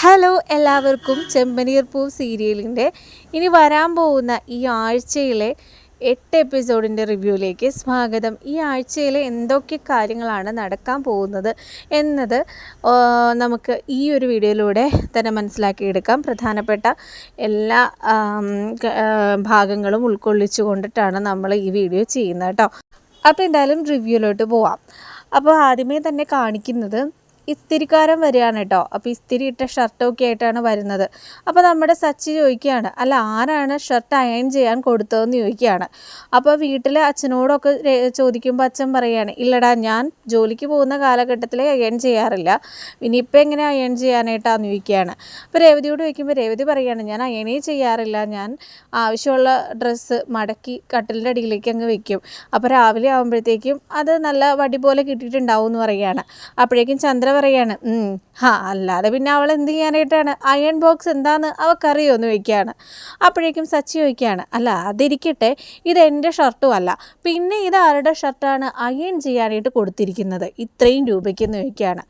Hello എല്ലാവർക്കും ചെമ്പനീർ പൂ സീരിയലിന്റെ ഇനി വരാൻ പോകുന്ന ഈ ആഴ്ചയിലെ എട്ട് എപ്പിസോഡിന്റെ റിവ്യൂയിലേക്ക് സ്വാഗതം. ഈ ആഴ്ചയിലെ എന്തൊക്കെ കാര്യങ്ങളാണ് നടക്കാൻ പോകുന്നത് എന്നത് നമുക്ക് ഈ ഒരു വീഡിയോയിലൂടെ തന്നെ മനസ്സിലാക്കിയെടുക്കാം. പ്രധാനപ്പെട്ട എല്ലാ ഭാഗങ്ങളും ഉൾക്കൊള്ളിച്ചു കൊണ്ടിട്ടാണ് നമ്മൾ ഈ വീഡിയോ ചെയ്യുന്നത് കേട്ടോ. അപ്പോൾ എന്തായാലും റിവ്യൂയിലോട്ട് പോവാം. അപ്പോൾ ആദ്യമേ തന്നെ കാണിക്കുന്നത് ഇസ്തിരിക്കാരൻ വരികയാണ് കേട്ടോ അപ്പോൾ ഇസ്തിരി ഇട്ട ഷർട്ടൊക്കെ ആയിട്ടാണ് വരുന്നത്. അപ്പോൾ നമ്മുടെ സച്ചി ചോദിക്കുകയാണ് അല്ല ആരാണ് ഷർട്ട് അയൺ ചെയ്യാൻ കൊടുത്തതെന്ന് ചോദിക്കുകയാണ്. അപ്പോൾ വീട്ടിലെ അച്ഛനോടൊക്കെ ചോദിക്കുമ്പോൾ അച്ഛൻ പറയുകയാണ് ഇല്ലടാ ഞാൻ ജോലിക്ക് പോകുന്ന കാലഘട്ടത്തിൽ അയൺ ചെയ്യാറില്ല. ഇനിയിപ്പോൾ എങ്ങനെ അയൺ ചെയ്യാനായിട്ടാന്ന് ചോദിക്കുകയാണ്. അപ്പോൾ രേവതിയോട് ചോദിക്കുമ്പോൾ രേവതി പറയുകയാണ് ഞാൻ അയണേ ചെയ്യാറില്ല. ഞാൻ ആവശ്യമുള്ള ഡ്രസ്സ് മടക്കി കട്ടിലിന്റെ അടിയിലേക്ക് അങ്ങ് വെക്കും. അപ്പോൾ രാവിലെ ആകുമ്പോഴത്തേക്കും അത് നല്ല വടി പോലെ കിട്ടിയിട്ടുണ്ടാവും എന്ന് പറയുകയാണ് അപ്പോഴേക്കും ചന്ദ്ര പറയാണ് ഹാ അല്ലാതെ പിന്നെ അവൾ എന്ത് ചെയ്യാനായിട്ടാണ്? അയൺ ബോക്സ് എന്താന്ന് അവക്കറിയോന്ന് ചോദിക്കുകയാണ്. അപ്പോഴേക്കും സച്ചി ചോദിക്കുകയാണ് അല്ല അതിരിക്കട്ടെ ഇത് എന്റെ ഷർട്ടും അല്ല. പിന്നെ ഇത് ആരുടെ ഷർട്ടാണ് അയൺ ചെയ്യാനായിട്ട് കൊടുത്തിരിക്കുന്നത്? ഇത്രയും രൂപയ്ക്ക് എന്ന് ചോദിക്കുകയാണ്.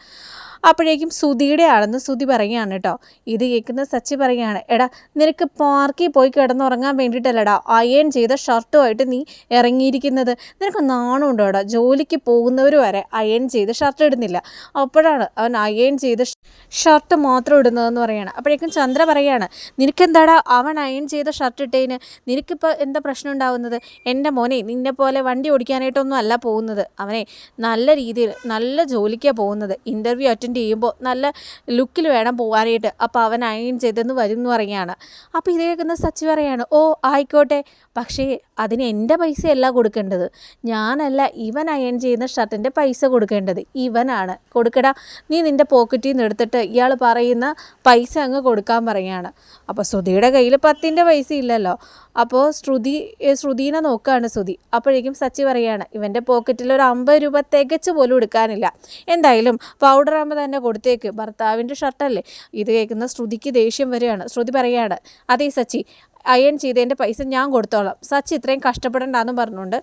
അപ്പോഴേക്കും സുധിയുടെ ആണെന്ന് സുധി പറയുകയാണ് കേട്ടോ. ഇത് കേൾക്കുന്ന സച്ചി പറയുകയാണ് എടാ നിനക്ക് പാർക്കിൽ പോയി കിടന്നുറങ്ങാൻ വേണ്ടിയിട്ടല്ലടാ അയൺ ചെയ്ത ഷർട്ടുമായിട്ട് നീ ഇറങ്ങിയിരിക്കുന്നത്. നിനക്ക് നാണമുണ്ടോ എടാ? ജോലിക്ക് പോകുന്നവർ വരെ അയൺ ചെയ്ത് ഷർട്ട് ഇടുന്നില്ല. അപ്പോഴാണ് അവൻ അയൺ ചെയ്ത് ഷർട്ട് മാത്രം ഇടുന്നതെന്ന് പറയുകയാണ്. അപ്പോഴേക്കും ചന്ദ്ര പറയാണ് നിനക്കെന്താടാ അവൻ അയൺ ചെയ്ത ഷർട്ട് ഇട്ടതിന് നിനക്കിപ്പോൾ എന്താ പ്രശ്നം ഉണ്ടാവുന്നത്? എന്റെ മോനെ നിന്നെ പോലെ വണ്ടി ഓടിക്കാനായിട്ടൊന്നും അല്ല പോകുന്നത്. അവനെ നല്ല രീതിയിൽ നല്ല ജോലിക്കാണ് പോകുന്നത്. ഇന്റർവ്യൂ അറ്റൻഡ് ചെയ്യുമ്പോൾ നല്ല ലുക്കിൽ വേണം പോകാനായിട്ട്. അപ്പോൾ അവൻ അയൺ ചെയ്തെന്ന് വരും എന്ന് പറയുകയാണ്. അപ്പോൾ ഇത് കേൾക്കുന്ന സച്ചി പറയാണ് ഓ ആയിക്കോട്ടെ. പക്ഷേ അതിന് എന്റെ പൈസയല്ല കൊടുക്കേണ്ടത്. ഞാനല്ല ഇവൻ അയൺ ചെയ്യുന്ന ഷർട്ടിന്റെ പൈസ കൊടുക്കേണ്ടത്. ഇവനാണ്. കൊടുക്കടാ. നീ നിന്റെ പോക്കറ്റിൽ നിന്ന് എടുത്തിട്ട് ഇയാൾ പറയുന്ന പൈസ അങ്ങ് കൊടുക്കാൻ പറയുകയാണ്. അപ്പോൾ ശ്രുതിയുടെ കയ്യിൽ പത്തിന്റെ പൈസ ഇല്ലല്ലോ. അപ്പോൾ ശ്രുതി ശ്രുതിനെ നോക്കുകയാണ് ശ്രുതി. അപ്പോഴേക്കും സച്ചി പറയാണ് ഇവന്റെ പോക്കറ്റിൽ ഒരു അമ്പത് രൂപ തികച്ച് പോലും എടുക്കാനില്ല. എന്തായാലും പൗഡർ ആകുമ്പോൾ തന്നെ കൊടുത്തേക്ക്. ഭർത്താവിന്റെ ഷർട്ടല്ലേ? ഇത് കേൾക്കുന്ന ശ്രുതിക്ക് ദേഷ്യം വരികയാണ്. ശ്രുതി പറയുകയാണ് അതേ സച്ചി അയൺ ചെയ്തതിന്റെ പൈസ ഞാൻ കൊടുത്തോളാം. സച്ചി ഇത്രയും കഷ്ടപ്പെടണ്ടെന്നും പറഞ്ഞുകൊണ്ട്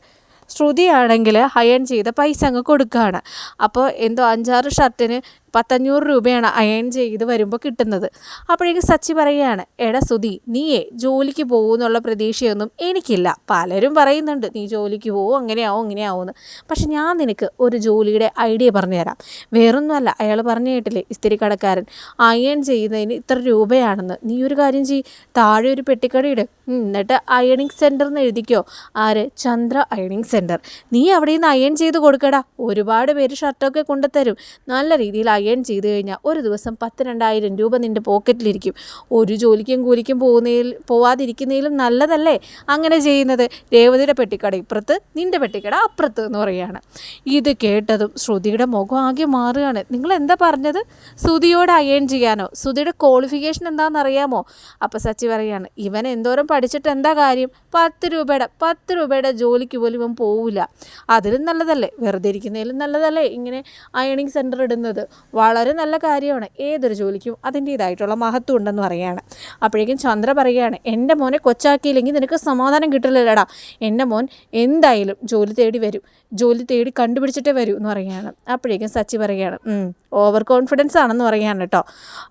ശ്രുതിയാണെങ്കിൽ അയൺ ചെയ്ത പൈസ അങ്ങ് കൊടുക്കുകയാണ്. അപ്പോൾ എന്തോ അഞ്ചാറ് ഷർട്ടിന് പത്തഞ്ഞൂറ് രൂപയാണ് അയൺ ചെയ്ത് വരുമ്പോൾ കിട്ടുന്നത്. അപ്പോഴേക്കും സച്ചി പറയുകയാണ് എടാ സുധി നീയേ ജോലിക്ക് പോകുമെന്നുള്ള പ്രതീക്ഷയൊന്നും എനിക്കില്ല. പലരും പറയുന്നുണ്ട് നീ ജോലിക്ക് പോകും അങ്ങനെയാവും ഇങ്ങനെയാവുമെന്ന് പക്ഷെ ഞാൻ നിനക്ക് ഒരു ജോലിയുടെ ഐഡിയ പറഞ്ഞു തരാം വേറൊന്നുമല്ല അയാൾ പറഞ്ഞു കേട്ടില്ലേ ഇസ്തിരി കടക്കാരൻ അയൺ ചെയ്യുന്നതിന് ഇത്ര രൂപയാണെന്ന്. നീ ഒരു കാര്യം ചെയ്യ് താഴെ ഒരു പെട്ടിക്കടയിട് എന്നിട്ട് അയണിങ് സെന്റർ എന്ന് എഴുതിക്കോ ആര്? ചന്ദ്ര അയണിങ് സെന്റർ നീ അവിടെ നിന്ന് അയൺ ചെയ്ത് കൊടുക്കടാ. ഒരുപാട് പേര് ഷർട്ടൊക്കെ കൊണ്ടുതരും. നല്ല രീതിയിൽ അയൺ ചെയ്ത് കഴിഞ്ഞാൽ ഒരു ദിവസം പത്ത് രണ്ടായിരം രൂപ നിന്റെ പോക്കറ്റിലിരിക്കും. ഒരു ജോലിക്കും കൂലിക്കും പോകുന്നതിൽ പോവാതിരിക്കുന്നതിലും നല്ലതല്ലേ? അങ്ങനെ ചെയ്യുന്നത് രേവതിയുടെ പെട്ടിക്കട ഇപ്പുറത്ത് നിന്റെ പെട്ടിക്കട അപ്പുറത്ത് എന്ന് പറയുകയാണ്. ഇത് കേട്ടതും ശ്രുതിയുടെ മുഖം ആകെ മാറുകയാണ്. നിങ്ങൾ എന്താ പറഞ്ഞത്? ശ്രുതിയോട് അയൺ ചെയ്യാനോ? ശ്രുതിയുടെ ക്വാളിഫിക്കേഷൻ എന്താണെന്ന് അറിയാമോ അപ്പോൾ സച്ചി പറയാണ് ഇവൻ എന്തോരം പഠിച്ചിട്ട് എന്താ കാര്യം? പത്ത് രൂപയുടെ പത്ത് രൂപയുടെ ജോലിക്ക് പോലും ഇവൻ പോവില്ല അതിലും നല്ലതല്ലേ? വെറുതെ ഇരിക്കുന്നതിലും നല്ലതല്ലേ ഇങ്ങനെ അയണിങ് സെന്റർ ഇടുന്നത്? വളരെ നല്ല കാര്യമാണ്. ഏതൊരു ജോലിക്കും അതിന്റേതായിട്ടുള്ള മഹത്വം ഉണ്ടെന്ന് പറയുകയാണ്. അപ്പോഴേക്കും ചന്ദ്ര പറയുകയാണ് എന്റെ മോനെ കൊച്ചാക്കിയില്ലെങ്കിൽ നിനക്ക് സമാധാനം കിട്ടില്ലടാ എന്റെ മോൻ എന്തായാലും ജോലി തേടി വരും. ജോലി തേടി കണ്ടുപിടിച്ചിട്ടേ വരൂ എന്ന് പറയുകയാണ്. അപ്പോഴേക്കും സച്ചി പറയുകയാണ് ഓവർ കോൺഫിഡൻസ് ആണെന്ന് പറയുകയാണ് കേട്ടോ.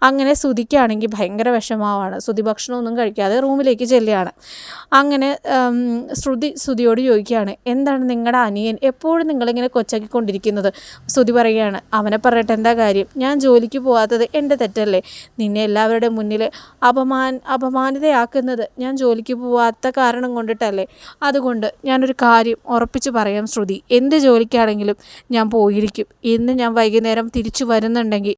അങ്ങനെ ശ്രുതിക്കാണെങ്കിൽ ഭയങ്കര വിഷമാവാണ് ശ്രുതി ഭക്ഷണമൊന്നും കഴിക്കാതെ റൂമിലേക്ക് ചെല്ലുകയാണ്. അങ്ങനെ ശ്രുതി ശ്രുതിയോട് ചോദിക്കുകയാണ് എന്താണ് നിങ്ങളുടെ അനിയൻ എപ്പോഴും നിങ്ങളിങ്ങനെ കൊച്ചാക്കിക്കൊണ്ടിരിക്കുന്നത്? ശ്രുതി പറയുകയാണ് അവനെ പറയട്ടെ എന്താ കാര്യം. ഞാൻ ജോലിക്ക് പോകാത്തത് എന്റെ തെറ്റല്ലേ? നിന്നെ എല്ലാവരുടെ മുന്നിൽ അപമാൻ അപമാനിതയാക്കുന്നത് ഞാൻ ജോലിക്ക് പോവാത്ത കാരണം കൊണ്ടിട്ടല്ലേ? അതുകൊണ്ട് ഞാനൊരു കാര്യം ഉറപ്പിച്ച് പറയാം ശ്രുതി. എന്ത് ജോലിക്കാണെങ്കിലും ഞാൻ പോയിരിക്കും. ഇന്ന് ഞാൻ വൈകുന്നേരം തിരിച്ചു വരുന്നുണ്ടെങ്കിൽ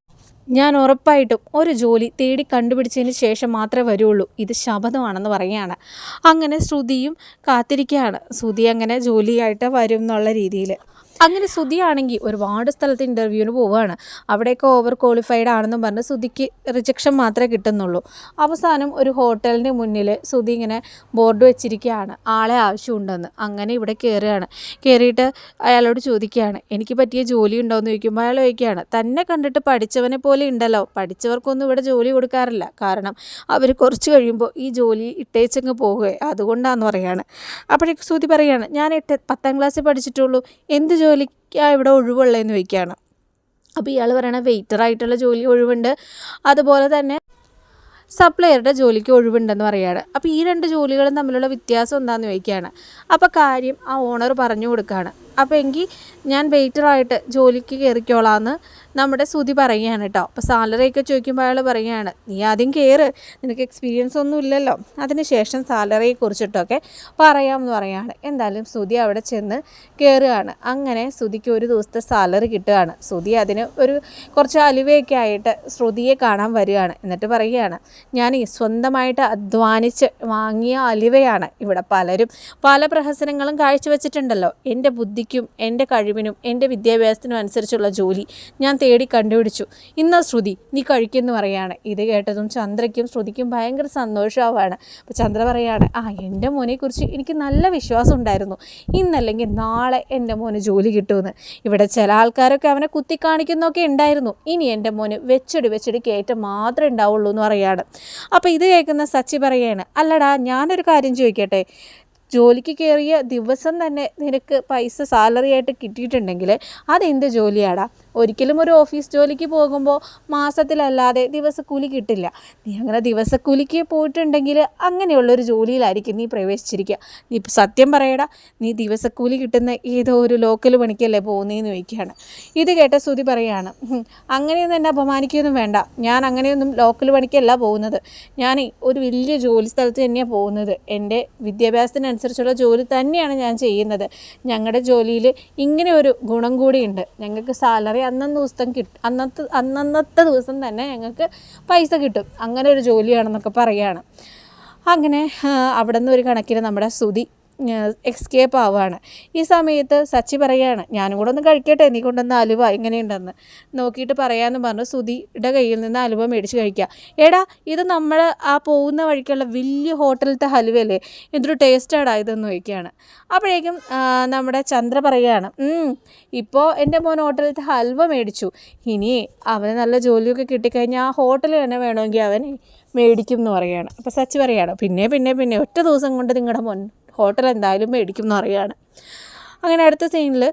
ഞാൻ ഉറപ്പായിട്ടും ഒരു ജോലി തേടി കണ്ടുപിടിച്ചതിന് ശേഷം മാത്രമേ വരുള്ളൂ. ഇത് ശബദമാണെന്ന് പറയുകയാണ്. അങ്ങനെ ശ്രുതിയും കാത്തിരിക്കുകയാണ്. ശ്രുതി അങ്ങനെ ജോലിയായിട്ട് വരും എന്നുള്ള രീതിയിൽ. അങ്ങനെ ശ്രുതിയാണെങ്കിൽ ഒരുപാട് സ്ഥലത്ത് ഇന്റർവ്യൂവിന് പോവുകയാണ്. അവിടെയൊക്കെ ഓവർ ക്വാളിഫൈഡ് ആണെന്നും പറഞ്ഞ് ശ്രുതിക്ക് റിജക്ഷൻ മാത്രമേ കിട്ടുന്നുള്ളൂ. അവസാനം ഒരു ഹോട്ടലിന്റെ മുന്നിൽ ശ്രുതി ഇങ്ങനെ ബോർഡ് വെച്ചിരിക്കുകയാണ്. ആളെ ആവശ്യമുണ്ടെന്ന്. അങ്ങനെ ഇവിടെ കയറുകയാണ് കയറിയിട്ട് അയാളോട് ചോദിക്കുകയാണ് എനിക്ക് പറ്റിയ ജോലി ഉണ്ടോ? എന്ന് ചോദിക്കുമ്പോൾ അയാൾ ചോദിക്കുകയാണ് തന്നെ കണ്ടിട്ട് പഠിച്ചവനെ പോലെ ഉണ്ടല്ലോ. പഠിച്ചവർക്കൊന്നും ഇവിടെ ജോലി കൊടുക്കാറില്ല. കാരണം അവർ കുറച്ച് കഴിയുമ്പോൾ ഈ ജോലി ഇട്ടേച്ചങ്ങ് പോകുകയെ അതുകൊണ്ടാണെന്ന് പറയുകയാണ് അപ്പോഴേക്ക് ശ്രുതി പറയുകയാണ് ഞാൻ എട്ട് പത്താം ക്ലാസ്സിൽ പഠിച്ചിട്ടുള്ളൂ. എന്ത് ജോലിക്കാണ് ഇവിടെ ഒഴിവുള്ളതെന്ന് ചോദിക്കുകയാണ് അപ്പോൾ ഇയാൾ പറയണ വെയിറ്ററായിട്ടുള്ള ജോലി ഒഴിവുണ്ട്. അതുപോലെ തന്നെ സപ്ലയറുടെ ജോലിക്ക് ഒഴിവുണ്ടെന്ന് പറയുകയാണ് അപ്പോൾ ഈ രണ്ട് ജോലികളും തമ്മിലുള്ള വ്യത്യാസം എന്താണെന്ന് ചോദിക്കുകയാണ് അപ്പോൾ കാര്യം ആ ഓണർ പറഞ്ഞു കൊടുക്കുകയാണ് അപ്പോൾ എങ്കിൽ ഞാൻ വെയിറ്ററായിട്ട് ജോലിക്ക് കയറിക്കോളാമെന്ന് നമ്മുടെ സുതി പറയുകയാണ് കേട്ടോ. അപ്പോൾ സാലറി ഒക്കെ ചോദിക്കുമ്പോൾ അയാൾ പറയുകയാണ് നീ ആദ്യം കയറ് നിനക്ക് എക്സ്പീരിയൻസ് ഒന്നും ഇല്ലല്ലോ. അതിന് ശേഷം സാലറിയെ കുറിച്ചിട്ടൊക്കെ പറയാമെന്ന് പറയുകയാണ് എന്തായാലും സുതി അവിടെ ചെന്ന് കയറുകയാണ് അങ്ങനെ സുതിക്ക് ഒരു ദിവസത്തെ സാലറി കിട്ടുകയാണ്. സുതി അതിന് ഒരു കുറച്ച് അലുവയൊക്കെ ആയിട്ട് ശ്രുതിയെ കാണാൻ വരികയാണ്. എന്നിട്ട് പറയുകയാണ് ഞാൻ ഈ സ്വന്തമായിട്ട് അധ്വാനിച്ച് വാങ്ങിയ അലുവയാണ്. ഇവിടെ പലരും പല പ്രഹസനങ്ങളും കാഴ്ചവെച്ചിട്ടുണ്ടല്ലോ. എന്റെ ബുദ്ധിക്കും എന്റെ കഴിവിനും എന്റെ വിദ്യാഭ്യാസത്തിനും അനുസരിച്ചുള്ള ജോലി ഞാൻ തേടി കണ്ടുപിടിച്ചു. ഇന്നാ ശ്രുതി നീ കഴിക്കുമെന്ന് പറയാണ് ഇത് കേട്ടതും ചന്ദ്രയ്ക്കും ശ്രുതിക്കും ഭയങ്കര സന്തോഷമാവാണ് അപ്പോൾ ചന്ദ്ര പറയാണ് ആ എന്റെ മോനെക്കുറിച്ച് എനിക്ക് നല്ല വിശ്വാസം ഉണ്ടായിരുന്നു. ഇന്നല്ലെങ്കിൽ നാളെ എന്റെ മോന് ജോലി കിട്ടുമെന്ന്. ഇവിടെ ചില ആൾക്കാരൊക്കെ അവനെ കുത്തി കാണിക്കുന്നൊക്കെ ഉണ്ടായിരുന്നു. ഇനി എന്റെ മോന് വെച്ചടി വെച്ചടി കയറ്റം മാത്രമേ ഉണ്ടാവുള്ളൂ എന്ന് പറയാണ്. അപ്പോൾ ഇത് കേൾക്കുന്ന സച്ചി പറയാണ് അല്ലടാ ഞാനൊരു കാര്യം ചോദിക്കട്ടെ? ജോലിക്ക് കയറിയ ദിവസം തന്നെ നിനക്ക് പൈസ സാലറി ആയിട്ട് കിട്ടിയിട്ടുണ്ടെങ്കിൽ അതെന്ത് ജോലിയാടാ? ഒരിക്കലും ഒരു ഓഫീസ് ജോലിക്ക് പോകുമ്പോൾ മാസത്തിലല്ലാതെ ദിവസക്കൂലി കിട്ടില്ല. നീ അങ്ങനെ ദിവസക്കൂലിക്ക് പോയിട്ടുണ്ടെങ്കിൽ അങ്ങനെയുള്ളൊരു ജോലിയിലായിരിക്കും നീ പ്രവേശിച്ചിരിക്കുക നീ സത്യം പറയടാ നീ ദിവസക്കൂലി കിട്ടുന്ന ഏതോ ഒരു ലോക്കൽ പണിക്കല്ലേ പോകുന്നതെന്ന് ചോദിക്കുകയാണ്. ഇത് കേട്ട സ്തുതി പറയുകയാണ് "ഹും, അങ്ങനെയൊന്നും എന്നെ അപമാനിക്കുകയൊന്നും വേണ്ട. ഞാൻ അങ്ങനെയൊന്നും ലോക്കൽ പണിക്കല്ല പോകുന്നത്. ഞാൻ ഒരു വലിയ ജോലി സ്ഥലത്ത് തന്നെയാണ് പോകുന്നത്. എന്റെ വിദ്യാഭ്യാസത്തിനനുസരിച്ചുള്ള ജോലി തന്നെയാണ് ഞാൻ ചെയ്യുന്നത്. ഞങ്ങളുടെ ജോലിയിൽ ഇങ്ങനെ ഒരു ഗുണം കൂടിയുണ്ട്. ഞങ്ങൾക്ക് സാലറി അന്നന്ന് ദിവസം കിട്ടും അന്നത്തെ അന്നന്നത്തെ ദിവസം തന്നെ ഞങ്ങൾക്ക് പൈസ കിട്ടും. അങ്ങനെ ഒരു ജോലിയാണെന്നൊക്കെ പറയുകയാണ് അങ്ങനെ അവിടെ നിന്ന് ഒരു കണക്കിന് നമ്മുടെ സുതി എക്സ്കേപ്പ് ആവുകയാണ്. ഈ സമയത്ത് സച്ചി പറയുകയാണ് ഞാനും കൂടെ ഒന്ന് കഴിക്കട്ടെ നീ കൊണ്ടുവന്ന അലുവ എങ്ങനെയുണ്ടെന്ന്. നോക്കിയിട്ട് പറയാമെന്ന് പറഞ്ഞു സുധിയുടെ കയ്യിൽ നിന്ന് അലുവ മേടിച്ച് കഴിക്കുക എടാ ഇത് നമ്മൾ ആ പോകുന്ന വഴിക്കുള്ള വലിയ ഹോട്ടലിലത്തെ ഹലുവല്ലേ എന്തൊരു ടേസ്റ്റാടാ ഇതെന്ന് ചോദിക്കുകയാണ്. അപ്പോഴേക്കും നമ്മുടെ ചന്ദ്ര പറയുകയാണ് "ഉം, ഇപ്പോൾ എന്റെ മോൻ ഹോട്ടലിലത്തെ ഹൽവ മേടിച്ചു. ഇനി അവന് നല്ല ജോലിയൊക്കെ കിട്ടിക്കഴിഞ്ഞാൽ ആ ഹോട്ടലിൽ തന്നെ വേണമെങ്കിൽ അവൻ മേടിക്കും എന്ന് പറയുകയാണ്. അപ്പോൾ സച്ചി പറയുകയാണ് പിന്നെ പിന്നെ പിന്നെ ഒറ്റ ദിവസം കൊണ്ട് നിങ്ങളുടെ മോൻ ഹോട്ടൽ എന്തായാലും മേടിക്കും എന്ന് പറയുകയാണ് അങ്ങനെ അടുത്ത സീനിൽ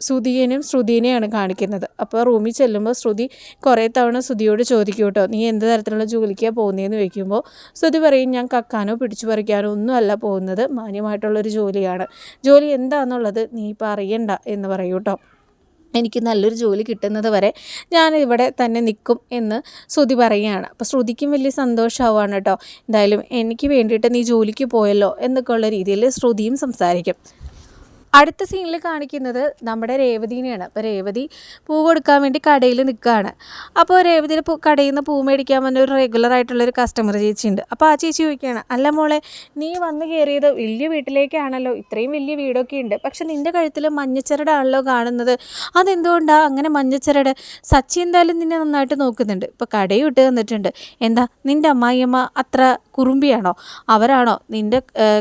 ശ്രുതിയേനും ശ്രുതിനെയാണ് കാണിക്കുന്നത്. അപ്പോൾ റൂമിൽ ചെല്ലുമ്പോൾ ശ്രുതി കുറേ തവണ ശ്രുതിയോട് ചോദിക്കും കേട്ടോ നീ എന്ത് തരത്തിലുള്ള ജോലിക്കാണ് പോകുന്നതെന്ന് ചോദിക്കുമ്പോൾ ശ്രുതി പറയും ഞാൻ കക്കാനോ പിടിച്ചു പറിക്കാനോ ഒന്നും അല്ല പോകുന്നത് മാന്യമായിട്ടുള്ളൊരു ജോലിയാണ്. ജോലി എന്താണെന്നുള്ളത് നീ ഇപ്പോൾ അറിയണ്ട എന്ന് പറയൂ കേട്ടോ. എനിക്ക് നല്ലൊരു ജോലി കിട്ടുന്നത് വരെ ഞാൻ ഇവിടെ തന്നെ നിൽക്കും എന്ന് ശ്രുതി പറയുകയാണ്. അപ്പോൾ ശ്രുതിക്കും വലിയ സന്തോഷമാവാണ് കേട്ടോ. എന്തായാലും എനിക്ക് വേണ്ടിയിട്ട് നീ ജോലിക്ക് പോയല്ലോ എന്നൊക്കെ ഉള്ള രീതിയിൽ ശ്രുതിയും സംസാരിക്കും. അടുത്ത സീനിൽ കാണിക്കുന്നത് നമ്മുടെ രേവതിനെയാണ്. അപ്പോൾ രേവതി പൂ കൊടുക്കാൻ വേണ്ടി കടയിൽ നിൽക്കുകയാണ്. അപ്പോൾ രേവതിയുടെ പൂ കടയിൽ നിന്ന് പൂ മേടിക്കാൻ വന്ന ഒരു റെഗുലർ ആയിട്ടുള്ളൊരു കസ്റ്റമർ ചേച്ചിയുണ്ട്. അപ്പോൾ ആ ചേച്ചി ചോദിക്കുകയാണ് അല്ല മോളെ നീ വന്ന് കയറിയത് വലിയ വീട്ടിലേക്കാണല്ലോ. ഇത്രയും വലിയ വീടൊക്കെ ഉണ്ട്. പക്ഷെ നിന്റെ കഴുത്തിൽ മഞ്ഞച്ചരടാണല്ലോ കാണുന്നത്. അതെന്തുകൊണ്ടാണ് അങ്ങനെ മഞ്ഞച്ചരട്? സച്ചി എന്തായാലും നിന്നെ നന്നായിട്ട് നോക്കുന്നുണ്ട്. ഇപ്പോൾ കടയും ഇട്ട് തന്നിട്ടുണ്ട്. എന്താ നിന്റെ അമ്മായിയമ്മ അത്ര കുറുമ്പിയാണോ? അവരാണോ നിന്റെ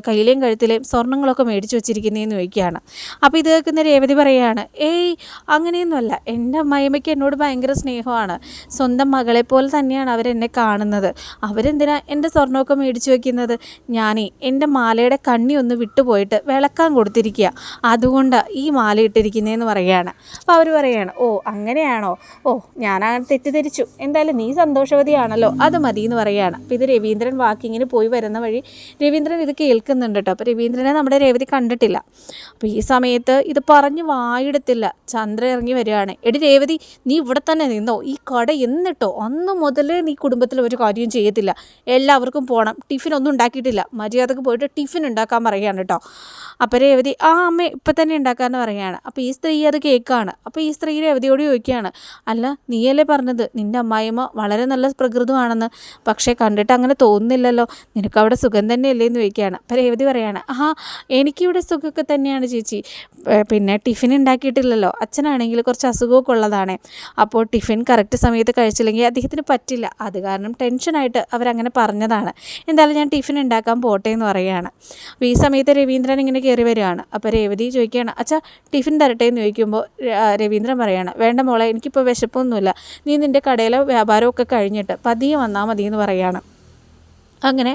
കയ്യിലെയും കഴുത്തിലെയും സ്വർണങ്ങളൊക്കെ മേടിച്ച് വെച്ചിരിക്കുന്നതെന്ന് ചോദിക്കുകയാണ്. അപ്പോൾ ഇത് കേൾക്കുന്ന രേവതി പറയുകയാണ് ഏയ് അങ്ങനെയൊന്നുമല്ല. എന്റെ അമ്മായിമ്മയ്ക്ക് എന്നോട് ഭയങ്കര സ്നേഹമാണ്. സ്വന്തം മകളെ പോലെ തന്നെയാണ് അവരെന്നെ കാണുന്നത്. അവരെന്തിനാ എന്റെ സ്വർണമൊക്കെ മേടിച്ച് വെക്കുന്നത്? ഞാനേ എന്റെ മാലയുടെ കണ്ണി ഒന്ന് വിട്ടുപോയിട്ട് വിളക്കാൻ കൊടുത്തിരിക്കുക. അതുകൊണ്ടാണ് ഈ മാല ഇട്ടിരിക്കുന്നതെന്ന് പറയുകയാണ് അപ്പോൾ അവർ പറയുകയാണ് ഓ അങ്ങനെയാണോ? ഓ ഞാനങ്ങനെ തെറ്റിദ്ധരിച്ചു. എന്തായാലും നീ സന്തോഷവതിയാണല്ലോ. അത് മതി എന്ന് പറയുകയാണ് അപ്പോൾ ഇത് രവീന്ദ്രൻ വാക്കിങ്ങിന് പോയി വരുന്ന വഴി രവീന്ദ്രൻ ഇത് കേൾക്കുന്നുണ്ട് കേട്ടോ. അപ്പോൾ രവീന്ദ്രനെ നമ്മുടെ രേവതി കണ്ടിട്ടില്ല. അപ്പോൾ സമയത്ത് ഇത് പറഞ്ഞ് വായിടത്തില്ല. ചന്ദ്ര ഇറങ്ങി വരികയാണ്. എടി രേവതി നീ ഇവിടെ തന്നെ നിന്നോ? ഈ കട എന്നിട്ടോ? അന്ന് മുതൽ നീ കുടുംബത്തിൽ ഒരു കാര്യവും ചെയ്യത്തില്ല. എല്ലാവർക്കും പോകണം ടിഫിൻ ഒന്നും ഉണ്ടാക്കിയിട്ടില്ല. മര്യാദയ്ക്ക് പോയിട്ട് ടിഫിൻ ഉണ്ടാക്കാൻ പറയുകയാണ് കേട്ടോ അപ്പോൾ രേവതി ആ അമ്മ ഇപ്പം തന്നെ ഉണ്ടാക്കാമെന്ന് പറയുകയാണ്. അപ്പോൾ ഈ സ്ത്രീ അത് കേൾക്കുകയാണ്. അപ്പോൾ ഈ സ്ത്രീ രേവതിയോട് ചോദിക്കുകയാണ് അല്ല നീയല്ലേ പറഞ്ഞത്? നിന്റെ അമ്മായിമ്മ വളരെ നല്ല പ്രകൃതമാണെന്ന്. പക്ഷേ കണ്ടിട്ട് അങ്ങനെ തോന്നുന്നില്ലല്ലോ. നിനക്ക് അവിടെ സുഖം തന്നെയല്ലേ? എന്ന് ചോദിക്കുകയാണ്. അപ്പോൾ രേവതി പറയാണ് ആ എനിക്കിവിടെ സുഖമൊക്കെ തന്നെയാണ് ചേച്ചി ഏ, പിന്നെ ടിഫിൻ ഉണ്ടാക്കിയിട്ടില്ലല്ലോ. അച്ഛനാണെങ്കിൽ കുറച്ച് അസുഖമൊക്കെ ഉള്ളതാണ്. അപ്പോൾ ടിഫിൻ കറക്റ്റ് സമയത്ത് കഴിച്ചില്ലെങ്കിൽ അദ്ദേഹത്തിന് പറ്റില്ല. അത് കാരണം ടെൻഷനായിട്ട് അവരങ്ങനെ പറഞ്ഞതാണ്. എന്തായാലും ഞാൻ ടിഫിൻ ഉണ്ടാക്കാൻ പോട്ടെ എന്ന് പറയുകയാണ്. അപ്പോൾ ഈ സമയത്ത് രവീന്ദ്രൻ ഇങ്ങനെ കയറി വരികയാണ്. അപ്പോൾ രേവതി ചോദിക്കുകയാണ് അച്ഛാ ടിഫിൻ തരട്ടെ? എന്ന് ചോദിക്കുമ്പോൾ രവീന്ദ്രൻ പറയുകയാണ് വേണ്ട മോളെ എനിക്കിപ്പോൾ വിശപ്പൊന്നുമില്ല. നീ നിന്റെ കടയിലെ വ്യാപാരമൊക്കെ കഴിഞ്ഞിട്ട് പതിയെ വന്നാൽ മതി എന്ന് പറയുകയാണ് അങ്ങനെ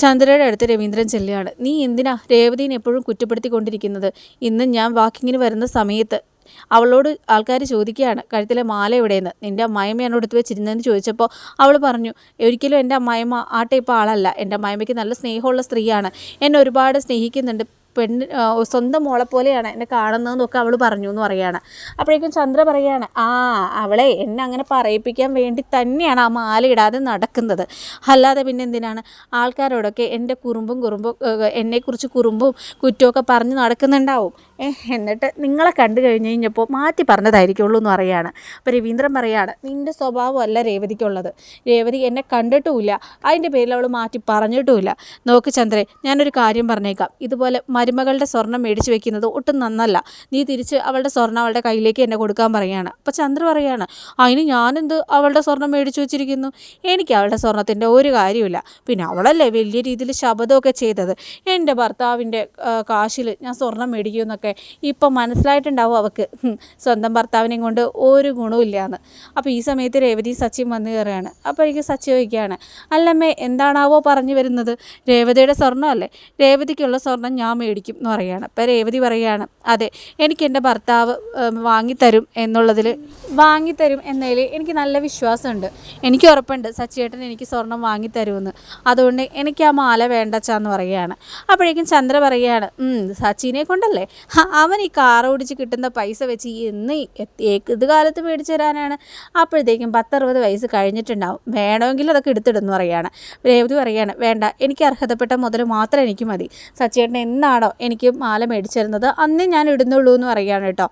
ചന്ദ്രയുടെ അടുത്ത് രവീന്ദ്രൻ ചെല്ലുകയാണ്. നീ എന്തിനാ രേവതിനെ എപ്പോഴും കുറ്റപ്പെടുത്തിക്കൊണ്ടിരിക്കുന്നത്? ഇന്ന് ഞാൻ വാക്കിങ്ങിന് വരുന്ന സമയത്ത് അവളോട് ആൾക്കാർ ചോദിക്കുകയാണ് കഴുത്തിലെ മാല എവിടെയെന്ന്? നിന്റെ അമ്മായിമ്മ എന്നോട് എടുത്ത് വെച്ചിരുന്നതെന്ന് ചോദിച്ചപ്പോൾ അവൾ പറഞ്ഞു ഒരിക്കലും എന്റെ അമ്മായിമ്മ ആ ടൈപ്പ് ആളല്ല. എന്റെ അമ്മായിമ്മയ്ക്ക് നല്ല സ്നേഹമുള്ള സ്ത്രീയാണ്. എന്നെ ഒരുപാട് സ്നേഹിക്കുന്നുണ്ട്. പെണ്ണ് സ്വന്തം മോളെ പോലെയാണ് എന്നെ കാണുന്നതെന്നൊക്കെ അവൾ പറഞ്ഞു എന്ന് പറയുകയാണ് അപ്പോഴേക്കും ചന്ദ്ര പറയുകയാണ് ആ അവളെ എന്നെ അങ്ങനെ പറയിപ്പിക്കാൻ വേണ്ടി തന്നെയാണ് ആ മാല ഇടാതെ നടക്കുന്നത്. അല്ലാതെ പിന്നെ എന്തിനാണ്? ആൾക്കാരോടൊക്കെ എന്റെ കുറുമ്പും കുറുമ്പും എന്നെക്കുറിച്ച് കുറുമ്പും കുറ്റമൊക്കെ പറഞ്ഞ് നടക്കുന്നുണ്ടാവും. എന്നിട്ട് നിങ്ങളെ കണ്ടു കഴിഞ്ഞ് കഴിഞ്ഞപ്പോൾ മാറ്റി പറഞ്ഞതായിരിക്കുള്ളൂ എന്ന് പറയാണ് അപ്പോൾ രവീന്ദ്രൻ പറയാണ് നിന്റെ സ്വഭാവമല്ല രേവതിക്കുള്ളത്. രേവതി എന്നെ കണ്ടിട്ടുമില്ല. അതിന്റെ പേരിൽ അവൾ മാറ്റി പറഞ്ഞിട്ടുമില്ല. നോക്ക് ചന്ദ്രേ ഞാനൊരു കാര്യം പറഞ്ഞേക്കാം. ഇതുപോലെ മരുമകളുടെ സ്വർണം മേടിച്ച് വെക്കുന്നത് ഒട്ടും നന്നല്ല. നീ തിരിച്ച് അവളുടെ സ്വർണം അവളുടെ കയ്യിലേക്ക് എന്നെ കൊടുക്കാൻ പറയുകയാണ്. അപ്പോൾ ചന്ദ്ര പറയാണ് അതിന് ഞാനെന്ത് അവളുടെ സ്വർണം മേടിച്ച് വെച്ചിരിക്കുന്നു? എനിക്ക് അവളുടെ സ്വർണത്തിന്റെ ഒരു കാര്യമില്ല. പിന്നെ അവളല്ലേ വലിയ രീതിയിൽ ശബദമൊക്കെ ചെയ്തത്? എന്റെ ഭർത്താവിന്റെ കാശിൽ ഞാൻ സ്വർണം മേടിക്കുമെന്നൊക്കെ ഇപ്പം മനസ്സിലായിട്ടുണ്ടാവും അവൾക്ക് സ്വന്തം ഭർത്താവിനെയും കൊണ്ട് ഒരു ഗുണവുമില്ലാന്ന് അപ്പോൾ ഈ സമയത്ത് രേവതി സച്ചിൻ വന്നു കയറുകയാണ്. അപ്പോൾ എനിക്ക് സച്ചി ചോദിക്കുകയാണ് അല്ലമ്മേ എന്താണാവോ പറഞ്ഞു വരുന്നത്? രേവതിയുടെ സ്വർണമല്ലേ? രേവതിക്കുള്ള സ്വർണം ഞാൻ മേടിക്കും എന്ന് പറയുകയാണ്. അപ്പോൾ രേവതി പറയുകയാണ് അതെ എനിക്ക് എന്റെ ഭർത്താവ് വാങ്ങിത്തരും എന്നുള്ളതിൽ വാങ്ങിത്തരും എന്നതിൽ എനിക്ക് നല്ല വിശ്വാസമുണ്ട്. എനിക്ക് ഉറപ്പുണ്ട് സച്ചിയേട്ടൻ എനിക്ക് സ്വർണം വാങ്ങിത്തരുമെന്ന്. അതുകൊണ്ട് എനിക്ക് ആ മാല വേണ്ടച്ചാന്ന് പറയുകയാണ്. അപ്പോഴേക്കും ചന്ദ്ര പറയുകയാണ് സച്ചിനെ കൊണ്ടല്ലേ? അവൻ ഈ കാർ ഓടിച്ച് കിട്ടുന്ന പൈസ വെച്ച് എന്ന് ഇത് കാലത്ത് മേടിച്ചു തരാനാണ്. അപ്പോഴത്തേക്കും പത്തറുപത് വയസ്സ് കഴിഞ്ഞിട്ടുണ്ടാവും. വേണമെങ്കിൽ അതൊക്കെ എടുത്തിടുന്നു പറയുകയാണ് രേവതി പറയുകയാണ് വേണ്ട എനിക്ക് അർഹതപ്പെട്ട മുതൽ മാത്രം എനിക്ക് മതി. സച്ചിയേട്ടൻ എന്നാണോ എനിക്ക് മാല മേടിച്ചു തരുന്നത് അന്നേ ഞാൻ ഇടുന്നുള്ളൂ എന്ന് പറയുകയാണ് കേട്ടോ.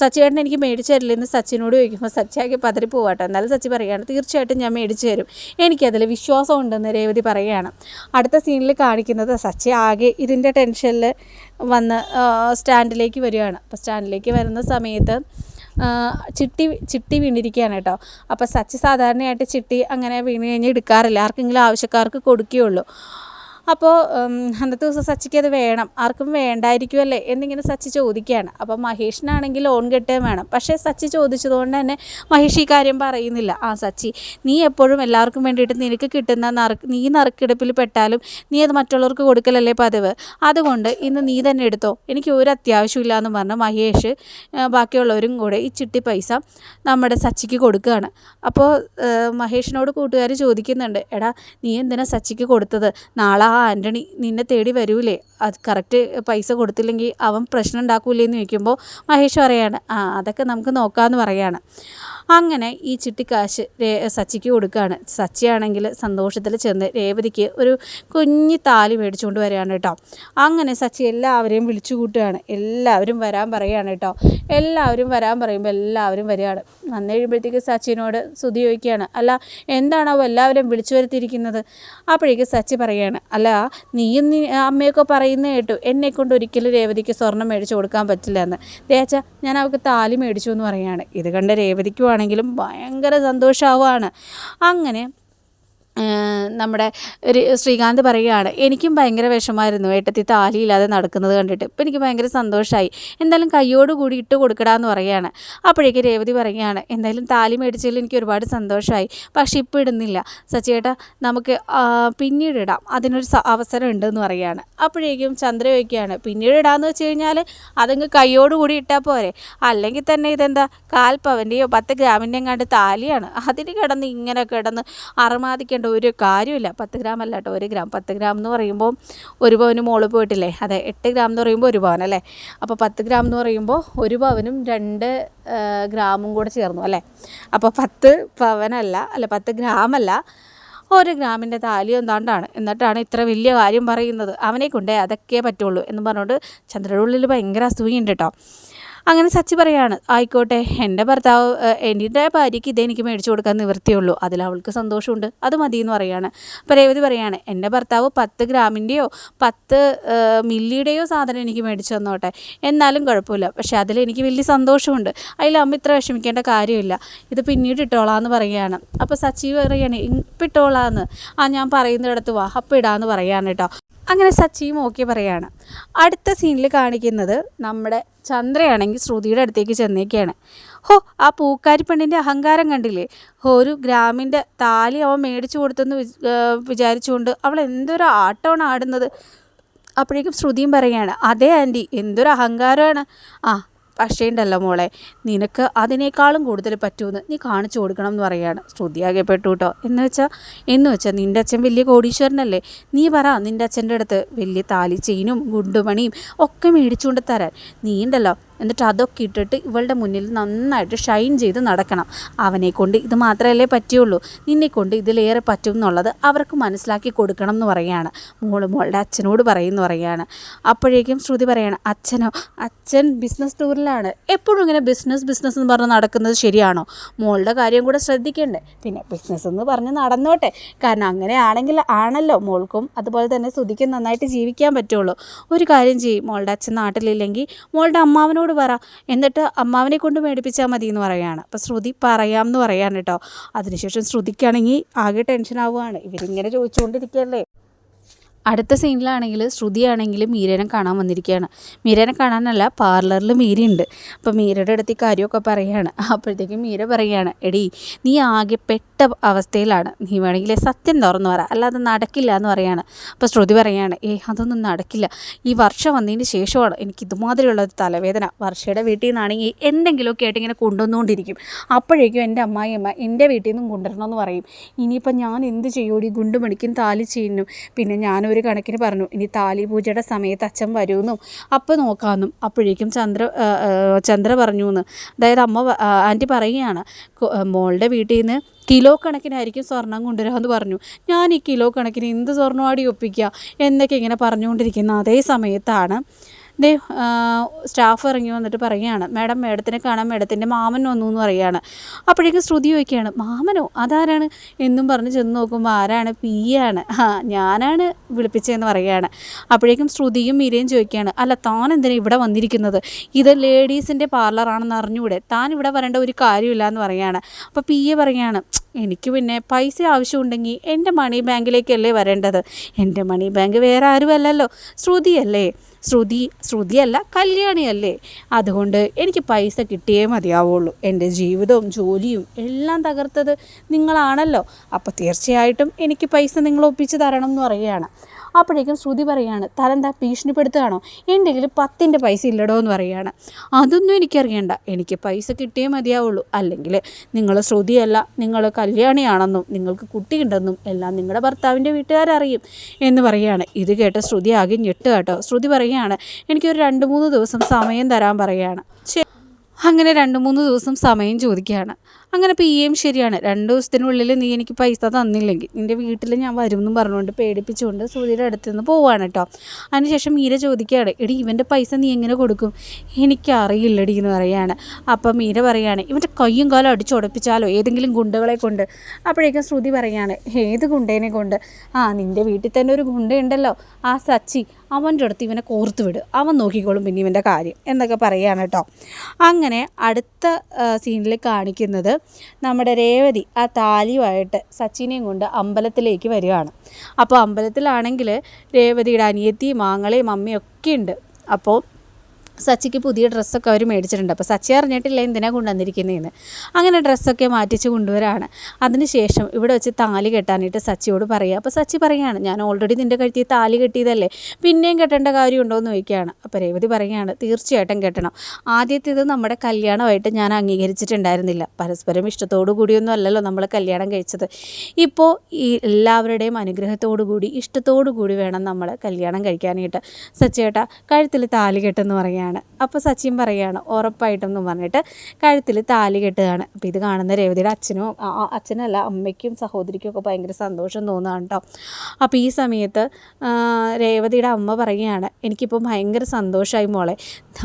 സച്ചിയേട്ടൻ എനിക്ക് മേടിച്ചു തരില്ലെന്ന് സച്ചിനോട് ചോദിക്കുമ്പോൾ സച്ചിയാക്കി പതറി പോവാട്ടോ. എന്നാലും സച്ചി പറയുകയാണ് തീർച്ചയായിട്ടും ഞാൻ മേടിച്ചു തരും. എനിക്കതിൽ വിശ്വാസം ഉണ്ടെന്ന് രേവതി പറയുകയാണ് അടുത്ത സീനിൽ കാണിക്കുന്നത് സച്ചി ആകെ ഇതിന്റെ ടെൻഷനിൽ വന്ന് സ്റ്റാൻഡിലേക്ക് വരികയാണ്. അപ്പോൾ സ്റ്റാൻഡിലേക്ക് വരുന്ന സമയത്ത് ചിട്ടി ചിട്ടി വീണിരിക്കുകയാണ് കേട്ടോ. അപ്പോൾ സച്ചി സാധാരണയായിട്ട് ചിട്ടി അങ്ങനെ വീണ് കഴിഞ്ഞ് എടുക്കാറില്ല. ആർക്കെങ്കിലും ആവശ്യക്കാർക്ക് കൊടുക്കുകയുള്ളൂ. അപ്പോൾ അന്നത്തെ ദിവസം സച്ചിക്ക് അത് വേണം. ആർക്കും വേണ്ടായിരിക്കുമല്ലേ എന്നിങ്ങനെ സച്ചി ചോദിക്കുകയാണ്. അപ്പോൾ മഹേഷിനാണെങ്കിൽ ലോൺ കിട്ടുകയും വേണം. പക്ഷേ സച്ചി ചോദിച്ചതുകൊണ്ട് തന്നെ മഹേഷ് ഈ കാര്യം പറയുന്നില്ല. ആ സച്ചി നീ എപ്പോഴും എല്ലാവർക്കും വേണ്ടിയിട്ട് നിനക്ക് കിട്ടുന്ന നറുക്ക് നീ നറുക്കെടുപ്പിൽ പെട്ടാലും നീ അത് മറ്റുള്ളവർക്ക് കൊടുക്കലല്ലേ പതിവ്? അതുകൊണ്ട് ഇന്ന് നീ തന്നെ എടുത്തോ. എനിക്ക് ഒരു അത്യാവശ്യമില്ല എന്ന് പറഞ്ഞ് മഹേഷ് ബാക്കിയുള്ളവരും കൂടെ ഈ ചിട്ടി പൈസ നമ്മുടെ സച്ചിക്ക് കൊടുക്കുകയാണ്. അപ്പോൾ മഹേഷിനോട് കൂട്ടുകാർ ചോദിക്കുന്നുണ്ട്. എടാ നീ എന്തിനാ സച്ചിക്ക് കൊടുത്തത്? നാളെ ആന്റണി നിന്നെ തേടി വരൂലേ? അത് കറക്റ്റ് പൈസ കൊടുത്തില്ലെങ്കിൽ അവൻ പ്രശ്നം ഉണ്ടാക്കൂലേ എന്ന് ചോദിക്കുമ്പോൾ മഹേഷ് പറയാണ് ആ അതൊക്കെ നമുക്ക് നോക്കാമെന്ന് പറയാണ്. അങ്ങനെ ഈ ചിട്ടിക്കാശ് രേ സച്ചിക്ക് കൊടുക്കുകയാണ് സച്ചിയാണെങ്കിൽ സന്തോഷത്തിൽ ചെന്ന് രേവതിക്ക് ഒരു കുഞ്ഞി താലി മേടിച്ചുകൊണ്ട് വരികയാണ് കേട്ടോ. അങ്ങനെ സച്ചി എല്ലാവരെയും വിളിച്ചു കൂട്ടുകയാണ്. എല്ലാവരും വരാൻ പറയുകയാണ് കേട്ടോ. എല്ലാവരും വരാൻ പറയുമ്പോൾ എല്ലാവരും വരികയാണ്. വന്നു കഴിയുമ്പോഴത്തേക്ക് സച്ചിനോട് സ്തുതി ചോദിക്കുകയാണ്. അല്ല എന്താണാവോ എല്ലാവരും വിളിച്ചു വരുത്തിയിരിക്കുന്നത്? അപ്പോഴേക്ക് സച്ചി പറയുകയാണ്. അല്ല നീയും നീ അമ്മയൊക്കെ പറയുന്നത് കേട്ടു. എന്നെ കൊണ്ട് ഒരിക്കലും രേവതിക്ക് സ്വർണം മേടിച്ചു കൊടുക്കാൻ പറ്റില്ല എന്ന്. ദേച്ച ഞാൻ അവൾക്ക് താലി മേടിച്ചു എന്ന് പറയുകയാണ്. ഇത് കണ്ട് രേവതിക്കുവാണെങ്കിലും ഭയങ്കര സന്തോഷമാവുകയാണ് അങ്ങനെ നമ്മുടെ ഒരു ശ്രീകാന്ത് പറയുകയാണ് എനിക്കും ഭയങ്കര വിഷമായിരുന്നു ഏട്ടത്തി താലിയില്ലാതെ നടക്കുന്നത് കണ്ടിട്ട്. ഇപ്പം എനിക്ക് ഭയങ്കര സന്തോഷമായി എന്തായാലും കയ്യോട് കൂടി ഇട്ട് കൊടുക്കടാന്ന് പറയുകയാണ്. അപ്പോഴേക്ക് രേവതി പറയുകയാണ് എന്തായാലും താലി മേടിച്ചതിൽ എനിക്ക് ഒരുപാട് സന്തോഷമായി പക്ഷേ ഇപ്പോൾ ഇടുന്നില്ല. സച്ചേട്ടാ നമുക്ക് പിന്നീട് ഇടാം. അതിനൊരു അവസരം ഉണ്ടെന്ന് പറയുകയാണ്. അപ്പോഴേക്കും ചന്ദ്ര ചോദിക്കുകയാണ് പിന്നീട് ഇടാന്ന് വെച്ച് കഴിഞ്ഞാൽ അതങ്ങ് കൂടി ഇട്ടാൽ പോരെ. അല്ലെങ്കിൽ തന്നെ ഇതെന്താ കാൽപ്പവന്റെയോ പത്ത് ഗ്രാമിന്റെയും കണ്ട് താലിയാണ്. അതിന് കിടന്ന് ഇങ്ങനെ കിടന്ന് അറമാദിക്കേണ്ട. ഒരു കാര്യമില്ല. പത്ത് ഗ്രാം അല്ല കേട്ടോ ഒരു ഗ്രാം. പത്ത് ഗ്രാം എന്ന് പറയുമ്പോൾ ഒരു പവന് മോൾ പോയിട്ടില്ലേ? അതെ എട്ട് ഗ്രാം എന്ന് പറയുമ്പോൾ ഒരു പവൻ അല്ലേ? അപ്പോൾ പത്ത് ഗ്രാം എന്ന് പറയുമ്പോൾ ഒരു പവനും രണ്ട് ഗ്രാമും കൂടെ ചേർന്നു അല്ലേ? അപ്പോൾ പത്ത് പവനല്ല അല്ല പത്ത് ഗ്രാമല്ല ഒരു ഗ്രാമിന്റെ താലി എന്താണ്ടാണ്? എന്നിട്ടാണ് ഇത്ര വലിയ കാര്യം പറയുന്നത്. അവനെ കൊണ്ടേ അതൊക്കെ പറ്റുള്ളൂ എന്ന് പറഞ്ഞുകൊണ്ട് ചന്ദ്രനുള്ളിൽ ഭയങ്കര അസൂയുണ്ട് കേട്ടോ. അങ്ങനെ സച്ചി പറയാണ് ആയിക്കോട്ടെ എന്റെ ഭർത്താവ് എന്റെ ഭാര്യയ്ക്ക് ഇതെനിക്ക് മേടിച്ചു കൊടുക്കാൻ നിവൃത്തിയുള്ളൂ അതിൽ അവൾക്ക് സന്തോഷമുണ്ട്. അത് മതി എന്ന് പറയാണ്. അപ്പോൾ രേവതി പറയാണ് എന്റെ ഭർത്താവ് പത്ത് ഗ്രാമിന്റെയോ പത്ത് മില്ലിയുടെയോ സാധനം എനിക്ക് മേടിച്ചു തന്നോട്ടെ. എന്നാലും കുഴപ്പമില്ല. പക്ഷേ അതിൽ എനിക്ക് വലിയ സന്തോഷമുണ്ട്. അതിൽ ഇത്ര വിഷമിക്കേണ്ട കാര്യമില്ല. ഇത് പിന്നീട് ഇട്ടോളാന്ന് പറയുകയാണ് അപ്പോൾ സച്ചി പറയാണ് ഇപ്പം ഇട്ടോളാന്ന്. ആ ഞാൻ പറയുന്നിടത്ത് വാ. അപ്പം ഇടാന്ന് പറയാണ് കേട്ടോ. അങ്ങനെ സച്ചിയും ഓക്കെ പറയാണ്. അടുത്ത സീനിൽ കാണിക്കുന്നത് നമ്മുടെ ചന്ദ്രയാണെങ്കിൽ ശ്രുതിയുടെ അടുത്തേക്ക് ചെന്നേക്കാണ്. ഹോ ആ പൂക്കാരി പെണ്ണിന്റെ അഹങ്കാരം കണ്ടില്ലേ? ഹോ ഒരു ഗ്രാമിന്റെ താലി അവൻ മേടിച്ചു കൊടുത്തെന്ന് വിചാരിച്ചുകൊണ്ട് അവൾ എന്തൊരു ആട്ടമാണ് ആടുന്നത്. അപ്പോഴേക്കും ശ്രുതിയും പറയുകയാണ് അതേ ആന്റി എന്തൊരു അഹങ്കാരമാണ്. ആ പക്ഷേ ഉണ്ടല്ലോ മോളെ. നിനക്ക് അതിനേക്കാളും കൂടുതൽ പറ്റുമെന്ന് നീ കാണിച്ചു കൊടുക്കണം എന്ന് പറയുകയാണ് ശ്രുതിയാകെ പെട്ടു കേട്ടോ എന്ന് വെച്ചാൽ എന്ന് വെച്ചാൽ നിന്റെ അച്ഛൻ വലിയ കോടീശ്വരനല്ലേ? നീ പറ നിന്റെ അച്ഛന്റെ അടുത്ത് വലിയ താലി ചെയിനും ഗുണ്ടുമണിയും ഒക്കെ മേടിച്ചുകൊണ്ട് തരാൻ. നീ ഉണ്ടല്ലോ എന്നിട്ട് അതൊക്കെ ഇട്ടിട്ട് ഇവളുടെ മുന്നിൽ നന്നായിട്ട് ഷൈൻ ചെയ്ത് നടക്കണം. അവനെ കൊണ്ട് ഇത് മാത്രമല്ലേ പറ്റുള്ളൂ. നിന്നെ കൊണ്ട് ഇതിലേറെ പറ്റും എന്നുള്ളത് അവർക്ക് മനസ്സിലാക്കി കൊടുക്കണം എന്ന് പറയുകയാണ്. മോൾ മോളുടെ അച്ഛനോട് പറയുന്നു പറയുകയാണ്. അപ്പോഴേക്കും ശ്രുതി പറയാണ് അച്ഛനോ അച്ഛൻ ബിസിനസ് ടൂറിലാണ് എപ്പോഴും ഇങ്ങനെ ബിസിനസ് ബിസിനസ് എന്ന് പറഞ്ഞ് നടക്കുന്നത് ശരിയാണോ? മോളുടെ കാര്യം കൂടെ ശ്രദ്ധിക്കണ്ടേ? പിന്നെ ബിസിനസ് എന്ന് പറഞ്ഞ് നടന്നോട്ടെ. കാരണം അങ്ങനെ ആണെങ്കിൽ ആണല്ലോ മോൾക്കും അതുപോലെ തന്നെ ശ്രുതിക്കും നന്നായിട്ട് ജീവിക്കാൻ പറ്റുള്ളൂ. ഒരു കാര്യം ചെയ്യും മോളുടെ അച്ഛൻ നാട്ടിലില്ലെങ്കിൽ മോളുടെ അമ്മാവനോട് പറ. എന്നിട്ട് അമ്മാവനെ കൊണ്ട് മേടിപ്പിച്ചാൽ മതി എന്ന് പറയുകയാണ് അപ്പോൾ ശ്രുതി പറയാം എന്ന് പറയാണ് കേട്ടോ. അതിനുശേഷം ശ്രുതിക്കാണെങ്കിൽ ആകെ ടെൻഷൻ ആവുകയാണ്. ഇവരിങ്ങനെ ചോദിച്ചുകൊണ്ടിരിക്കുകയല്ലേ? അടുത്ത സീനിലാണെങ്കിൽ ശ്രുതിയാണെങ്കിലും മീരനെ കാണാൻ വന്നിരിക്കുകയാണ്. മീരനെ കാണാനല്ല പാർലറിൽ മീരയുണ്ട്. അപ്പോൾ മീരയുടെ അടുത്ത് ഈ കാര്യമൊക്കെ പറയുകയാണ് അപ്പോഴത്തേക്കും മീര പറയുകയാണ് എടി നീ ആകെ പെട്ട അവസ്ഥയിലാണ്. നീ വേണമെങ്കിൽ സത്യം തുറന്നു പറ. അല്ലാതെ നടക്കില്ല എന്ന് പറയാണ്. അപ്പോൾ ശ്രുതി പറയുകയാണ് ഏ അതൊന്നും നടക്കില്ല. ഈ വർഷം വന്നതിന് ശേഷമാണ് എനിക്ക് ഇതുമാതിരിയുള്ള ഒരു തലവേദന. വർഷയുടെ വീട്ടിൽ നിന്നാണെങ്കിൽ എന്തെങ്കിലുമൊക്കെ ആയിട്ട് ഇങ്ങനെ കൊണ്ടുവന്നുകൊണ്ടിരിക്കും. അപ്പോഴേക്കും എന്റെ അമ്മായിയമ്മ എന്റെ വീട്ടിൽ നിന്നും കൊണ്ടുവരണമെന്ന് പറയും. ഇനിയിപ്പോൾ ഞാൻ എന്ത് ചെയ്യൂടി ഗുണ്ടുമണിക്കും താലി ചെയ്യുന്നു. പിന്നെ ഞാനൊരു കണക്കിന് പറഞ്ഞു ഇനി താലി പൂജയുടെ സമയത്ത് അച്ഛൻ വരുമെന്നും അപ്പോൾ നോക്കാമെന്നും അപ്പോഴേക്കും ചന്ദ്ര ചന്ദ്ര പറഞ്ഞു എന്ന് അതായത് അമ്മ ആന്റി പറയുകയാണ് മോളുടെ വീട്ടിൽ നിന്ന് കിലോ കണക്കിനായിരിക്കും സ്വർണം കൊണ്ടുവരാമെന്ന് പറഞ്ഞു. ഞാൻ ഈ കിലോ കണക്കിന് എന്ത് സ്വർണമാടി ഒപ്പിക്കുക? എന്നൊക്കെ ഇങ്ങനെ പറഞ്ഞുകൊണ്ടിരിക്കുന്ന അതേ സമയത്താണ് ദേ സ്റ്റാഫ് ഇറങ്ങി വന്നിട്ട് പറയുകയാണ് മാഡം മാഡത്തിനെ കാണാൻ മാഡത്തിന്റെ മാമൻ വന്നു എന്ന് പറയുകയാണ്. അപ്പോഴേക്കും ശ്രുതി ചോദിക്കുകയാണ് മാമനോ അതാരാണ്? എന്നും പറഞ്ഞ് ചെന്ന് നോക്കുമ്പോൾ ആരാണ്? പി ആണ് ആ ഞാനാണ് വിളിപ്പിച്ചതെന്ന് പറയുകയാണ്. അപ്പോഴേക്കും ശ്രുതിയും മീരയും ചോദിക്കുകയാണ് അല്ല താൻ എന്തിനാണ് ഇവിടെ വന്നിരിക്കുന്നത്? ഇത് ലേഡീസിന്റെ പാർലറാണെന്ന് അറിഞ്ഞുകൂടെ താൻ ഇവിടെ വരേണ്ട ഒരു കാര്യമില്ല എന്ന് പറയുകയാണ്. അപ്പോൾ പി എ പറയുകയാണ് എനിക്ക് പിന്നെ പൈസ ആവശ്യമുണ്ടെങ്കിൽ എന്റെ മണി ബാങ്കിലേക്കല്ലേ വരേണ്ടത്? എന്റെ മണി ബാങ്ക് വേറെ ആരുമല്ലല്ലോ. ശ്രുതിയല്ലേ? ശ്രുതി ശ്രുതിയല്ല കല്യാണിയല്ലേ? അതുകൊണ്ട് എനിക്ക് പൈസ കിട്ടിയേ മതിയാവുള്ളൂ. എന്റെ ജീവിതവും ജോലിയും എല്ലാം തകർത്തത് നിങ്ങളാണല്ലോ. അപ്പോൾ തീർച്ചയായിട്ടും എനിക്ക് പൈസ നിങ്ങൾ ഒപ്പിച്ച് തരണം എന്ന് പറയുകയാണ്. അപ്പോഴേക്കും ശ്രുതി പറയുകയാണ് തലെന്താ ഭീഷണിപ്പെടുത്തുകയാണോ? എന്റെ കയ്യിൽ പത്തിന്റെ പൈസ ഇല്ലടോ എന്ന് പറയുകയാണ് അതൊന്നും എനിക്കറിയണ്ട. എനിക്ക് പൈസ കിട്ടിയേ മതിയാവുള്ളൂ. അല്ലെങ്കിൽ നിങ്ങൾ ശ്രുതിയല്ല നിങ്ങൾ കല്യാണിയാണെന്നും നിങ്ങൾക്ക് കുട്ടിയുണ്ടെന്നും എല്ലാം നിങ്ങളുടെ ഭർത്താവിന്റെ വീട്ടുകാരറിയും എന്ന് പറയുകയാണ് ഇത് കേട്ട് ശ്രുതി ആകെ ഞെട്ട് കേട്ടോ. ശ്രുതി പറയുകയാണ് എനിക്കൊരു രണ്ട് മൂന്ന് ദിവസം സമയം തരാൻ പറയുകയാണ് അങ്ങനെ രണ്ട് മൂന്ന് ദിവസം സമയം ചോദിക്കുകയാണ്. അങ്ങനെ പി എം ശരിയാണ്. രണ്ട് ദിവസത്തിനുള്ളിൽ നീ എനിക്ക് പൈസ തന്നില്ലെങ്കിൽ. നിന്റെ വീട്ടിൽ ഞാൻ വരും എന്നും പറഞ്ഞുകൊണ്ട് പേടിപ്പിച്ചുകൊണ്ട് സുധീരുടെ അടുത്ത് നിന്ന് പോവാണ് കേട്ടോ അതിനുശേഷം മീര ചോദിക്കുകയാണ് എടി ഇവന്റെ പൈസ നീ എങ്ങനെ കൊടുക്കും? എനിക്കറിയില്ലടി എന്ന് പറയാണ്. അപ്പം മീര പറയാണ് ഇവന്റെ കയ്യും കാലം അടിച്ചുടപ്പിച്ചാലോ ഏതെങ്കിലും ഗുണ്ടകളെ കൊണ്ട്? അപ്പോഴേക്കും ശ്രുതി പറയാണ് ഏത് ഗുണ്ടേനെ കൊണ്ട്? ആ നിന്റെ വീട്ടിൽ തന്നെ ഒരു ഗുണ്ടയുണ്ടല്ലോ. ആ സച്ചി അവന്റെ അടുത്ത് ഇവനെ കോർത്ത് വിട്. അവൻ നോക്കിക്കോളും പിന്നെ ഇവന്റെ കാര്യം. എന്നൊക്കെ പറയുകയാണ് കേട്ടോ. അങ്ങനെ അടുത്ത സീനിൽ കാണിക്കുന്നത് നമ്മുടെ രേവതി ആ താലിയുമായിട്ട് സച്ചിനെയും കൊണ്ട് അമ്പലത്തിലേക്ക് വരികയാണ്. അപ്പോൾ അമ്പലത്തിലാണെങ്കിൽ രേവതിയുടെ അനിയത്തി മാങ്ങളെയും അമ്മയും ഒക്കെ ഉണ്ട്. അപ്പോൾ സച്ചിക്ക് പുതിയ ഡ്രസ്സൊക്കെ അവർ മേടിച്ചിട്ടുണ്ട്. അപ്പോൾ സച്ചി അറിഞ്ഞിട്ടില്ല എന്തിനാണ് കൊണ്ടുവന്നിരിക്കുന്നതെന്ന് അങ്ങനെ ഡ്രസ്സൊക്കെ മാറ്റിച്ച് കൊണ്ടുവരാണ്. അതിനുശേഷം ഇവിടെ വെച്ച് താലി കെട്ടാനായിട്ട് സച്ചിയോട് പറയുക അപ്പോൾ സച്ചി പറയുകയാണ് ഞാൻ ഓൾറെഡി നിന്റെ കഴുത്തിൽ താലി കെട്ടിയതല്ലേ? പിന്നെയും കെട്ടേണ്ട കാര്യമുണ്ടോ? എന്ന് ചോദിക്കുകയാണ്. അപ്പോൾ രേവതി പറയുകയാണ് തീർച്ചയായിട്ടും കെട്ടണം. ആദ്യത്തേത് നമ്മുടെ കല്യാണമായിട്ട് ഞാൻ അംഗീകരിച്ചിട്ടുണ്ടായിരുന്നില്ല. പരസ്പരം ഇഷ്ടത്തോടു കൂടിയൊന്നും അല്ലല്ലോ നമ്മൾ കല്യാണം കഴിച്ചത്. ഇപ്പോൾ ഈ എല്ലാവരുടെയും അനുഗ്രഹത്തോടു കൂടി ഇഷ്ടത്തോടു കൂടി വേണം നമ്മൾ കല്യാണം കഴിക്കാനായിട്ട്. സച്ചിയേട്ടാ കഴുത്തിൽ താലി കെട്ടെന്ന് പറയുകയാണ് അപ്പോൾ സച്ചിൻ പറയുകയാണ് ഉറപ്പായിട്ടും എന്ന് പറഞ്ഞിട്ട് കഴുത്തിൽ താലി കെട്ടുകയാണ്. അപ്പോൾ ഇത് കാണുന്ന രേവതിയുടെ അച്ഛനും അച്ഛനല്ല അമ്മയ്ക്കും സഹോദരിക്കും ഒക്കെ ഭയങ്കര സന്തോഷം തോന്നുകയാണ് കേട്ടോ അപ്പോൾ ഈ സമയത്ത് രേവതിയുടെ അമ്മ പറയുകയാണ് എനിക്കിപ്പോൾ ഭയങ്കര സന്തോഷമായി മോളെ.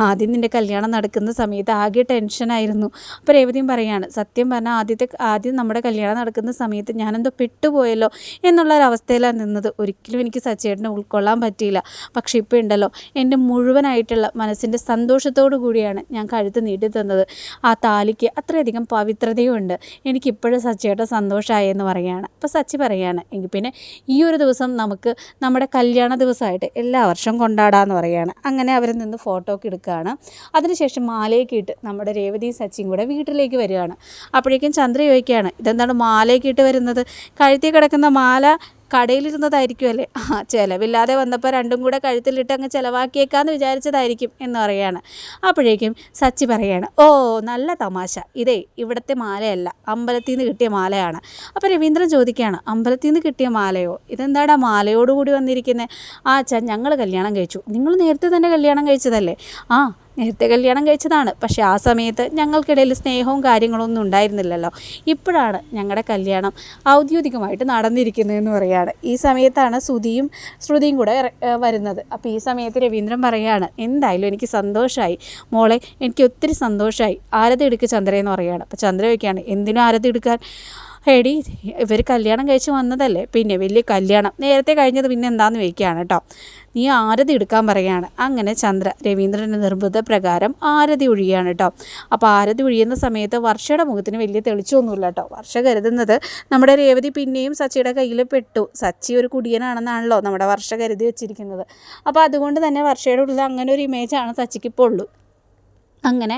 ആദ്യം നിന്റെ കല്യാണം നടക്കുന്ന സമയത്ത് ആകെ ടെൻഷനായിരുന്നു അപ്പോൾ രേവതിയും പറയുകയാണ് സത്യം പറഞ്ഞാൽ ആദ്യത്തെ ആദ്യം നമ്മുടെ കല്യാണം നടക്കുന്ന സമയത്ത് ഞാനെന്തോ പെട്ടുപോയല്ലോ എന്നുള്ളൊരവസ്ഥയിലാണ് നിന്നത്. ഒരിക്കലും എനിക്ക് സച്ചേട്ടനെ ഉൾക്കൊള്ളാൻ പറ്റിയില്ല. പക്ഷേ ഇപ്പോൾ ഉണ്ടല്ലോ എന്റെ മുഴുവനായിട്ടുള്ള മനസ്സിന്റെ സന്തോഷത്തോടു കൂടിയാണ് ഞാൻ കഴുത്ത് നീട്ടി തന്നത്. ആ താലിക്ക് അത്രയധികം പവിത്രതയുമുണ്ട് എനിക്കിപ്പോഴും സച്ചിയുടെ സന്തോഷമായി എന്ന് പറയുകയാണ്. അപ്പോൾ സച്ചി പറയുകയാണ് എങ്കിൽ പിന്നെ ഈ ഒരു ദിവസം നമുക്ക് നമ്മുടെ കല്യാണ ദിവസമായിട്ട് എല്ലാ വർഷവും കൊണ്ടാടാമെന്ന് പറയുകയാണ്. അങ്ങനെ അവരിൽ നിന്ന് ഫോട്ടോ ഒക്കെ എടുക്കുകയാണ്. അതിനുശേഷം മാലയൊക്കെ ഇട്ട് നമ്മുടെ രേവതിയും സച്ചിയും കൂടെ വീട്ടിലേക്ക് വരികയാണ്. അപ്പോഴേക്കും ചന്ദ്ര ചോദിക്കുകയാണ് ഇതെന്താണ് മാലയൊക്കെ ഇട്ട് വരുന്നത്? കഴുത്തി കിടക്കുന്ന മാല കടയിലിരുന്നതായിരിക്കുമല്ലേ? ആ ചിലവില്ലാതെ വന്നപ്പോൾ രണ്ടും കൂടെ കഴുത്തിലിട്ട് അങ്ങ് ചിലവാക്കിയേക്കാന്ന് വിചാരിച്ചതായിരിക്കും എന്ന് പറയാണ് അപ്പോഴേക്കും സച്ചി പറയാണ് ഓ നല്ല തമാശ. ഇതേ ഇവിടുത്തെ മാലയല്ല അമ്പലത്തിൽ നിന്ന് കിട്ടിയ മാലയാണ്. അപ്പോൾ രവീന്ദ്രൻ ചോദിക്കുകയാണ് അമ്പലത്തിൽ നിന്ന് കിട്ടിയ മാലയോ? ഇതെന്താടാ മാലയോടുകൂടി വന്നിരിക്കുന്നത് ആ ഞങ്ങൾ കല്യാണം കഴിച്ചു. നിങ്ങൾ നേരത്തെ തന്നെ കല്യാണം കഴിച്ചതല്ലേ? ആ നേരത്തെ കല്യാണം കഴിച്ചതാണ്. പക്ഷേ ആ സമയത്ത് ഞങ്ങൾക്കിടയിൽ സ്നേഹവും കാര്യങ്ങളൊന്നും ഉണ്ടായിരുന്നില്ലല്ലോ. ഇപ്പോഴാണ് ഞങ്ങളുടെ കല്യാണം ഔദ്യോഗികമായിട്ട് നടന്നിരിക്കുന്നതെന്ന് പറയുകയാണ് ഈ സമയത്താണ് സുധിയും ശ്രുതിയും കൂടെ വരുന്നത്. അപ്പോൾ ഈ സമയത്ത് രവീന്ദ്രൻ പറയുകയാണ് എന്തായാലും എനിക്ക് സന്തോഷമായി മോളെ എനിക്ക് ഒത്തിരി സന്തോഷമായി ആരതി എടുക്കുക ചന്ദ്രയെന്ന് പറയുകയാണ് അപ്പോൾ ചന്ദ്ര വയ്ക്കുകയാണ് എന്തിനും ആരതി എടുക്കാൻ? എടി ഇവർ കല്യാണം കഴിച്ച് വന്നതല്ലേ? പിന്നെ വലിയ കല്യാണം. നേരത്തെ കഴിഞ്ഞത് പിന്നെ എന്താണെന്ന് ചോദിക്കുകയാണ് കേട്ടോ നീ ആരതി എടുക്കാൻ പറയുകയാണ് അങ്ങനെ ചന്ദ്ര രവീന്ദ്രന്റെ നിർബന്ധ പ്രകാരം ആരതി ഒഴിയുകയാണ് കേട്ടോ അപ്പോൾ ആരതി ഒഴിയുന്ന സമയത്ത് വർഷയുടെ മുഖത്തിന് വലിയ തെളിച്ചൊന്നുമില്ല കേട്ടോ വർഷ കരുതുന്നത് നമ്മുടെ രേവതി പിന്നെയും സച്ചിയുടെ കയ്യിൽ പെട്ടു. സച്ചി ഒരു കുടിയനാണെന്നാണല്ലോ നമ്മുടെ വർഷ കരുതി വെച്ചിരിക്കുന്നത്. അപ്പോൾ അതുകൊണ്ട് തന്നെ വർഷയുടെ ഉള്ളിൽ അങ്ങനെ ഒരു ഇമേജാണ് സച്ചിക്ക് ഇപ്പോൾ ഉള്ളൂ. അങ്ങനെ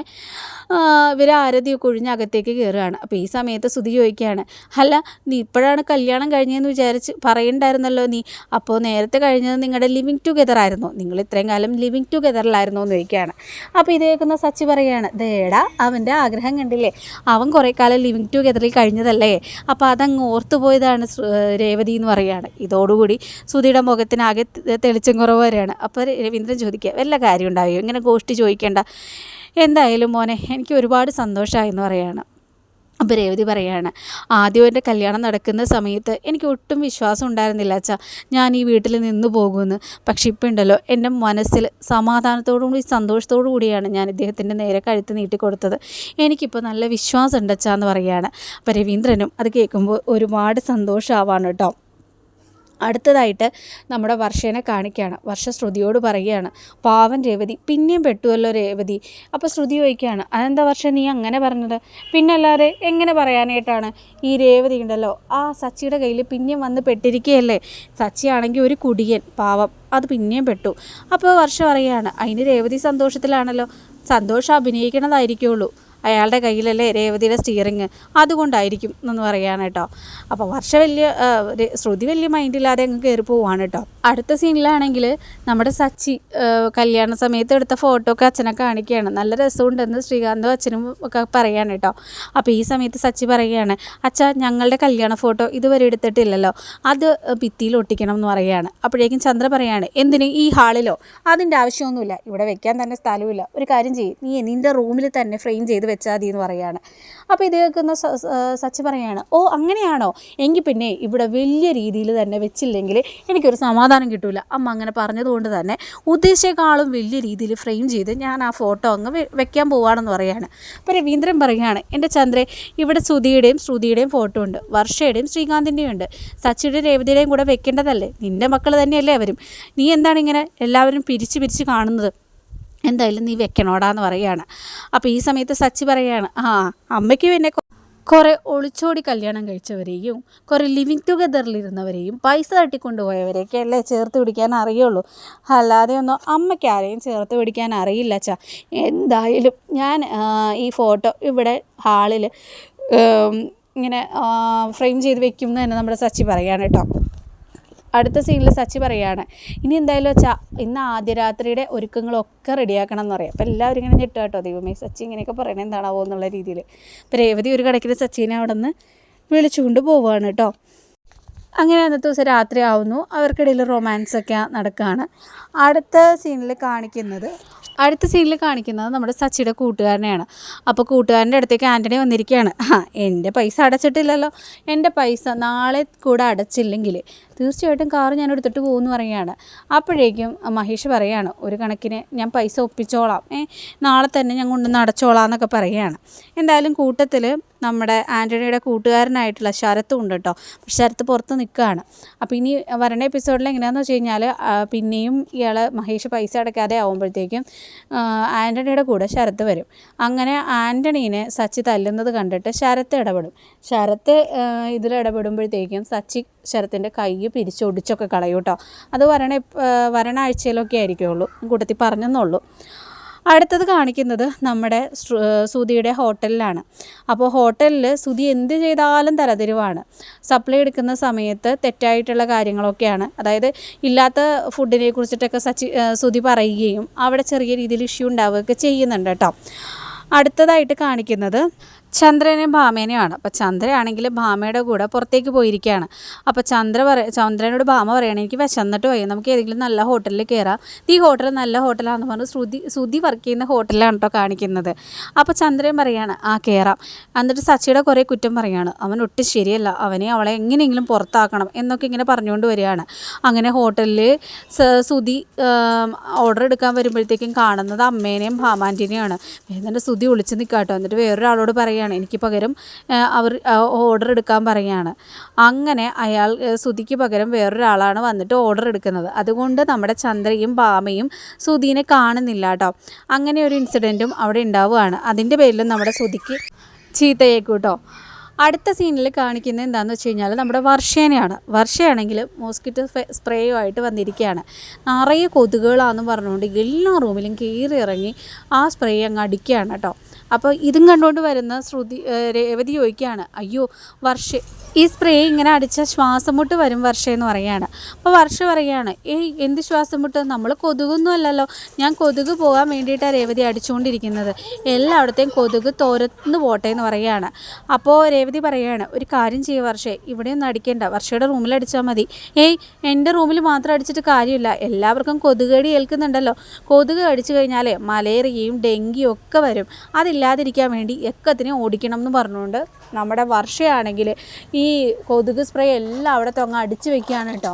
ഇവർ ആരതിയൊക്കെ ഒഴിഞ്ഞ് അകത്തേക്ക് കയറുകയാണ് അപ്പോൾ ഈ സമയത്ത് സുധി ചോദിക്കുകയാണ് അല്ല നീ ഇപ്പോഴാണ് കല്യാണം കഴിഞ്ഞതെന്ന് വിചാരിച്ച് പറയണ്ടായിരുന്നല്ലോ നീ. അപ്പോൾ നേരത്തെ കഴിഞ്ഞത് നിങ്ങളുടെ ലിവിങ് ടുഗെദർ ആയിരുന്നു. നിങ്ങൾ ഇത്രയും കാലം ലിവിങ് ടുഗെദറിലായിരുന്നോ എന്ന് ചോദിക്കുകയാണ്. അപ്പോൾ ഇത് കേൾക്കുന്ന സച്ചി പറയുകയാണ് ദേടാ അവന്റെ ആഗ്രഹം കണ്ടില്ലേ? അവൻ കുറേ കാലം ലിവിങ് ടുഗെദറിൽ കഴിഞ്ഞതല്ലേ? അപ്പോൾ അതങ്ങ് ഓർത്തു പോയതാണ് രേവതി എന്ന് പറയുകയാണ് ഇതോടുകൂടി സുധിയുടെ മുഖത്തിനാകെ തെളിച്ചം കുറവ് വരെയാണ് അപ്പോൾ രവീന്ദ്രൻ ചോദിക്കുക വല്ല കാര്യം ഉണ്ടാവുകയോ ഇങ്ങനെ ഗോഷ്ടി ചോദിക്കേണ്ട. എന്തായാലും മോനെ എനിക്ക് ഒരുപാട് സന്തോഷമായി എന്ന് പറയാണ്. അപ്പോൾ രേവതി പറയാണ് ആദ്യം എന്റെ കല്യാണം നടക്കുന്ന സമയത്ത് എനിക്ക് ഒട്ടും വിശ്വാസം ഉണ്ടായിരുന്നില്ല അച്ഛാ. ഞാൻ ഈ വീട്ടിൽ നിന്ന് പോകുമെന്ന് പക്ഷെ ഇപ്പം ഉണ്ടല്ലോ എന്റെ മനസ്സിൽ സമാധാനത്തോടു കൂടി സന്തോഷത്തോടു കൂടിയാണ് ഞാൻ ഇദ്ദേഹത്തിന്റെ നേരെ കഴുത്ത് നീട്ടിക്കൊടുത്തത് എനിക്കിപ്പോൾ നല്ല വിശ്വാസം ഉണ്ട് അച്ഛാ എന്ന് പറയുകയാണ് അപ്പോൾ രവീന്ദ്രനും അത് കേൾക്കുമ്പോൾ ഒരുപാട് സന്തോഷമാവാണ് കേട്ടോ. അടുത്തതായിട്ട് നമ്മുടെ വർഷേനെ കാണിക്കുകയാണ്. വർഷ ശ്രുതിയോട് പറയുകയാണ് പാവൻ രേവതി പിന്നെയും പെട്ടുവല്ലോ രേവതി. അപ്പോൾ ശ്രുതി ചോദിക്കുകയാണ് അതെന്താ വർഷ നീ അങ്ങനെ പറഞ്ഞത്? പിന്നെ അല്ലാതെ എങ്ങനെ പറയാനായിട്ടാണ് ഈ രേവതി ഉണ്ടല്ലോ? ആ സച്ചിയുടെ കയ്യിൽ പിന്നെയും വന്ന് പെട്ടിരിക്കുകയല്ലേ? സച്ചിയാണെങ്കിൽ ഒരു കുടിയൻ പാവം അത് പിന്നെയും പെട്ടു. അപ്പോൾ വർഷ പറയുകയാണ് അതിന് രേവതി സന്തോഷത്തിലാണല്ലോ. സന്തോഷം അഭിനയിക്കണതായിരിക്കുള്ളൂ. അയാളുടെ കയ്യിലല്ലേ രേവതിയുടെ സ്റ്റിയറിങ് അതുകൊണ്ടായിരിക്കും എന്ന് പറയുകയാണ് കേട്ടോ. അപ്പോൾ വർഷ വലിയ ശ്രുതി വലിയ മൈൻഡില്ലാതെ അങ്ങ് കയറി പോവാണ് കേട്ടോ. അടുത്ത സീനിലാണെങ്കിൽ നമ്മുടെ സച്ചി കല്യാണ സമയത്ത് എടുത്ത ഫോട്ടോ ഒക്കെ അച്ഛനെ കാണിക്കുകയാണ്. നല്ല രസമുണ്ടെന്ന് ശ്രീകാന്തും അച്ഛനും ഒക്കെ പറയാണ് കേട്ടോ. അപ്പോൾ ഈ സമയത്ത് സച്ചി പറയുകയാണ് അച്ഛാ ഞങ്ങളുടെ കല്യാണ ഫോട്ടോ ഇതുവരെ എടുത്തിട്ടില്ലല്ലോ. അത് ഭിത്തിയിൽ ഒട്ടിക്കണം എന്ന് പറയുകയാണ്. അപ്പോഴേക്കും ചന്ദ്ര പറയാണ് എന്തിന്? ഈ ഹാളിലോ? അതിന്റെ ആവശ്യമൊന്നുമില്ല. ഇവിടെ വെക്കാൻ തന്നെ സ്ഥലമില്ല ഒരു കാര്യം ചെയ്യും. നീ നിന്റെ റൂമിൽ തന്നെ ഫ്രെയിം ചെയ്ത് വെച്ചാൽ മതി എന്ന് പറയുകയാണ് അപ്പോൾ ഇത് കേൾക്കുന്ന സച്ച് പറയുകയാണ് ഓ അങ്ങനെയാണോ? എങ്കിൽ പിന്നെ ഇവിടെ വലിയ രീതിയിൽ തന്നെ വെച്ചില്ലെങ്കിൽ എനിക്കൊരു സമാധാനം കിട്ടില്ല അമ്മ അങ്ങനെ പറഞ്ഞതുകൊണ്ട് തന്നെ ഉദ്ദേശിച്ചേക്കാളും വലിയ രീതിയിൽ ഫ്രെയിം ചെയ്ത് ഞാൻ ആ ഫോട്ടോ അങ്ങ് വെക്കാൻ പോവാണെന്ന് പറയുകയാണ് അപ്പോൾ രവീന്ദ്രൻ പറയുകയാണ് എന്റെ ചന്ദ്രേ ഇവിടെ ശ്രുതിയുടെയും ശ്രുതിയുടെയും ഫോട്ടോ ഉണ്ട്. വർഷയുടെയും ശ്രീകാന്തിന്റെയും ഉണ്ട്. സച്ചിയുടെയും രേവതിയുടെയും കൂടെ വെക്കേണ്ടതല്ലേ? നിന്റെ മക്കൾ തന്നെയല്ലേ അവരും. നീ എന്താണ് ഇങ്ങനെ എല്ലാവരും പിരിച്ച് പിരിച്ച് കാണുന്നത്? എന്തായാലും നീ വെക്കണോടാന്ന് പറയാണ് അപ്പോൾ ഈ സമയത്ത് സച്ചി പറയാണ് ആ അമ്മയ്ക്ക് പിന്നെ കുറേ ഒളിച്ചോടി കല്യാണം കഴിച്ചവരെയും കുറേ ലിവിങ് ടുഗദറിലിരുന്നവരെയും പൈസ തട്ടിക്കൊണ്ടുപോയവരെയൊക്കെ അല്ലേ ചേർത്ത് പിടിക്കാൻ അറിയുള്ളൂ. അല്ലാതെ ഒന്നും അമ്മയ്ക്ക് ആരെയും ചേർത്ത് പിടിക്കാൻ അറിയില്ല അച്ഛാ. എന്തായാലും ഞാൻ ഈ ഫോട്ടോ ഇവിടെ ഹാളിൽ ഇങ്ങനെ ഫ്രെയിം ചെയ്ത് വെക്കും എന്ന് തന്നെ നമ്മുടെ സച്ചി പറയാണ് കേട്ടോ. അടുത്ത സീനിൽ സച്ചി പറയുകയാണ് ഇനി എന്തായാലും വെച്ചാൽ ഇന്ന് ആദ്യ രാത്രിയുടെ ഒരുക്കങ്ങളൊക്കെ റെഡിയാക്കണം എന്ന് പറയാം. അപ്പോൾ എല്ലാവരും ഇങ്ങനെ ഞെട്ടുക കേട്ടോ ദൈവമേ സച്ചി ഇങ്ങനെയൊക്കെ പറയണത് എന്താണാവോ എന്നുള്ള രീതിയിൽ അപ്പോൾ രേവതി ഒരു കണക്കിന് സച്ചിനെ അവിടെ നിന്ന് വിളിച്ചുകൊണ്ട് പോവുകയാണ് കേട്ടോ. അങ്ങനെ അന്നത്തെ ദിവസം രാത്രി ആവുന്നു അവർക്കിടയിൽ റൊമാൻസൊക്കെ നടക്കുകയാണ് അടുത്ത സീനിൽ കാണിക്കുന്നത് അടുത്ത സീനിൽ കാണിക്കുന്നത് നമ്മുടെ സച്ചിയുടെ കൂട്ടുകാരനെയാണ്. അപ്പോൾ കൂട്ടുകാരന്റെ അടുത്തേക്ക് ആന്റണി വന്നിരിക്കുകയാണ്. ആ എന്റെ പൈസ അടച്ചിട്ടില്ലല്ലോ. എന്റെ പൈസ നാളെ കൂടെ അടച്ചില്ലെങ്കിൽ തീർച്ചയായിട്ടും കാറ് ഞാൻ എടുത്തിട്ട് പോകുമെന്ന് പറയുകയാണ്. അപ്പോഴേക്കും മഹേഷ് പറയുകയാണ് ഒരു കണക്കിന് ഞാൻ പൈസ ഒപ്പിച്ചോളാം. ഏ നാളെ തന്നെ ഞാൻ കൊണ്ടുവന്ന് അടച്ചോളാം എന്നൊക്കെ പറയുകയാണ്. എന്തായാലും കൂട്ടത്തിൽ നമ്മുടെ ആന്റണിയുടെ കൂട്ടുകാരനായിട്ടുള്ള ശരത്തും ഉണ്ട് കേട്ടോ. ശരത്ത് പുറത്ത് നിൽക്കുകയാണ്. അപ്പോൾ ഇനി വരണ എപ്പിസോഡിൽ എങ്ങനെയാണെന്ന് വെച്ച് കഴിഞ്ഞാൽ പിന്നെയും ഇയാൾ മഹേഷ് പൈസ അടയ്ക്കാതെ ആവുമ്പോഴത്തേക്കും ആന്റണിയുടെ കൂടെ ശരത്ത് വരും. അങ്ങനെ ആന്റണീനെ സച്ചി തല്ലുന്നത് കണ്ടിട്ട് ശരത്ത് ഇടപെടും. ശരത്ത് ഇതിൽ ഇടപെടുമ്പോഴത്തേക്കും സച്ചി ശരത്തിന്റെ കൈ പിരിച്ചൊടിച്ചൊക്കെ കളയും കേട്ടോ. അത് വരണ വരണാഴ്ചയിലൊക്കെ ആയിരിക്കുള്ളൂ. കൂട്ടത്തിൽ പറഞ്ഞെന്നുള്ളൂ അടുത്തത് കാണിക്കുന്നത് നമ്മുടെ സുധിയുടെ ഹോട്ടലിലാണ്. അപ്പോൾ ഹോട്ടലിൽ സുധി എന്ത് ചെയ്താലും തരതിരുവാണ്. സപ്ലൈ എടുക്കുന്ന സമയത്ത് തെറ്റായിട്ടുള്ള കാര്യങ്ങളൊക്കെയാണ്. അതായത് ഇല്ലാത്ത ഫുഡിനെ കുറിച്ചിട്ടൊക്കെ സച്ചി സുധി പറയുകയും അവിടെ ചെറിയ രീതിയിൽ ഇഷ്യൂ ഉണ്ടാവുകയൊക്കെ ചെയ്യുന്നുണ്ട് കേട്ടോ. അടുത്തതായിട്ട് കാണിക്കുന്നത് ചന്ദ്രനെയും ഭാമേനെയുമാണ്. അപ്പോൾ ചന്ദ്രയാണെങ്കിൽ ഭാമയുടെ കൂടെ പുറത്തേക്ക് പോയിരിക്കുകയാണ്. അപ്പോൾ ചന്ദ്ര പറ ചന്ദ്രനോട് ഭാമ പറയുകയാണെങ്കിൽ എനിക്ക് വിശന്നിട്ട് പോയി നമുക്ക് ഏതെങ്കിലും നല്ല ഹോട്ടലിൽ കയറാം. ഈ ഹോട്ടൽ നല്ല ഹോട്ടലാണെന്ന് പറഞ്ഞ് ശ്രുതി ശ്രുതി വർക്ക് ചെയ്യുന്ന ഹോട്ടലാണ് കേട്ടോ കാണിക്കുന്നത്. അപ്പോൾ ചന്ദ്രൻ പറയാണ് ആ കയറാം എന്നിട്ട് സച്ചിയുടെ കുറേ കുറ്റം പറയാണ് അവൻ ഒട്ടും ശരിയല്ല. അവനെ അവളെ എങ്ങനെയെങ്കിലും പുറത്താക്കണം എന്നൊക്കെ ഇങ്ങനെ പറഞ്ഞുകൊണ്ട് വരികയാണ്. അങ്ങനെ ഹോട്ടലിൽ സുതി ഓർഡർ എടുക്കാൻ വരുമ്പോഴത്തേക്കും കാണുന്നത് അമ്മേനെയും ഭാമാന്റിനെയാണ് എന്നിട്ട് സുതി ഒളിച്ച് നിൽക്കാട്ടോ. എന്നിട്ട് വേറൊരാളോട് പറയുകയാണ്. എനിക്ക് പകരം അവർ ഓർഡർ എടുക്കാൻ പറയുകയാണ്. അങ്ങനെ അയാൾ സുധിക്ക് പകരം വേറൊരാളാണ് വന്നിട്ട് ഓർഡർ എടുക്കുന്നത്. അതുകൊണ്ട് നമ്മുടെ ചന്ദ്രയും ഭാമയും സുധീനെ കാണുന്നില്ല കേട്ടോ. അങ്ങനെ ഒരു ഇൻസിഡന്റും അവിടെ ഉണ്ടാവുകയാണ്. അതിന്റെ പേരിലും നമ്മുടെ സുതിക്ക് ചീത്തയേക്കൂട്ടോ അടുത്ത സീനിൽ കാണിക്കുന്നത് എന്താണെന്ന് വെച്ച് കഴിഞ്ഞാൽ നമ്മുടെ വർഷേനെയാണ്. വർഷയാണെങ്കിൽ മോസ്കിറ്റോ സ്പ്രേയോ ആയിട്ട് വന്നിരിക്കുകയാണ്. നിറയെ കൊതുകുകളാണെന്ന് പറഞ്ഞുകൊണ്ട് എല്ലാ റൂമിലും കയറി ഇറങ്ങി ആ സ്പ്രേ അങ്ങ് അടിക്കുകയാണ് കേട്ടോ. അപ്പോൾ ഇതും കണ്ടുകൊണ്ട് വരുന്ന ശ്രുതി രേവതി ചോദിക്കുകയാണ് അയ്യോ വർഷ ഈ സ്പ്രേ ഇങ്ങനെ അടിച്ച ശ്വാസം മുട്ട് വരും വർഷ എന്ന് പറയുകയാണ്. അപ്പോൾ വർഷ പറയുകയാണ് ഏയ് എന്ത് ശ്വാസം മുട്ട് നമ്മൾ കൊതുകൊന്നും അല്ലല്ലോ. ഞാൻ കൊതുക് പോകാൻ വേണ്ടിയിട്ടാണ് രേവതി അടിച്ചുകൊണ്ടിരിക്കുന്നത്. എല്ലായിടത്തെയും കൊതുക് തോരന്ന് പോട്ടെ എന്ന് പറയുകയാണ്. അപ്പോൾ രേവതി പറയുകയാണ് ഒരു കാര്യം ചെയ്യുക വർഷേ ഇവിടെയൊന്നും അടിക്കേണ്ട. വർഷയുടെ റൂമിൽ അടിച്ചാൽ മതി. ഏയ് എന്റെ റൂമിൽ മാത്രം അടിച്ചിട്ട് കാര്യമില്ല. എല്ലാവർക്കും കൊതുകടി കടി ഏൽക്കുന്നുണ്ടല്ലോ. കൊതുക് കടിച്ചു കഴിഞ്ഞാൽ മലേറിയയും ഡെങ്കിയും ഒക്കെ വരും. അതില്ലാതിരിക്കാൻ വേണ്ടി എക്കത്തിനെ ഓടിക്കണം എന്ന് പറഞ്ഞുകൊണ്ട് നമ്മുടെ വർഷയാണെങ്കിൽ ഈ കൊതുക് സ്പ്രേ എല്ലാം അവിടെ തൊങ്ങ അടിച്ചു വെക്കുകയാണ് കേട്ടോ.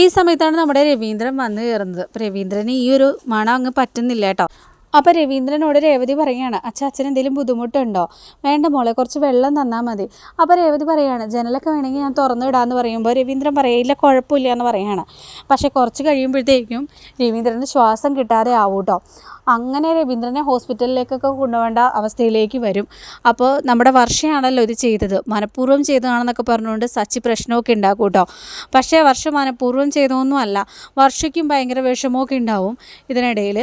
ഈ സമയത്താണ് നമ്മുടെ രവീന്ദ്രൻ വന്ന് കയറുന്നത്. രവീന്ദ്രന് ഈ ഒരു മണം അങ്ങ് പറ്റുന്നില്ല കേട്ടോ. അപ്പോൾ രവീന്ദ്രനോട് രേവതി പറയുകയാണ് അച്ഛാ അച്ഛൻ എന്തെങ്കിലും ബുദ്ധിമുട്ടുണ്ടോ? വേണ്ട മോളെ കുറച്ച് വെള്ളം തന്നാൽ മതി. അപ്പോൾ രേവതി പറയുകയാണ് ജനലൊക്കെ വേണമെങ്കിൽ ഞാൻ തുറന്നു വിടാമെന്ന് പറയുമ്പോൾ രവീന്ദ്രൻ പറയില്ല കുഴപ്പമില്ല എന്ന് പറയുകയാണ് പക്ഷേ കുറച്ച് കഴിയുമ്പോഴത്തേക്കും രവീന്ദ്രന് ശ്വാസം കിട്ടാതെ ആവും കേട്ടോ അങ്ങനെ രവീന്ദ്രനെ ഹോസ്പിറ്റലിലേക്കൊക്കെ കൊണ്ടുപോകേണ്ട അവസ്ഥയിലേക്ക് വരും. അപ്പോൾ നമ്മുടെ വർഷയാണല്ലോ ഇത് ചെയ്തത്. മനഃപൂർവം ചെയ്തതാണെന്നൊക്കെ പറഞ്ഞുകൊണ്ട് സച്ചി പ്രശ്നമൊക്കെ ഉണ്ടാക്കും കേട്ടോ പക്ഷേ വർഷ മനഃപൂർവം ചെയ്തതൊന്നും അല്ല. വർഷയ്ക്കും ഭയങ്കര വിഷമമൊക്കെ ഉണ്ടാവും ഇതിനിടയിൽ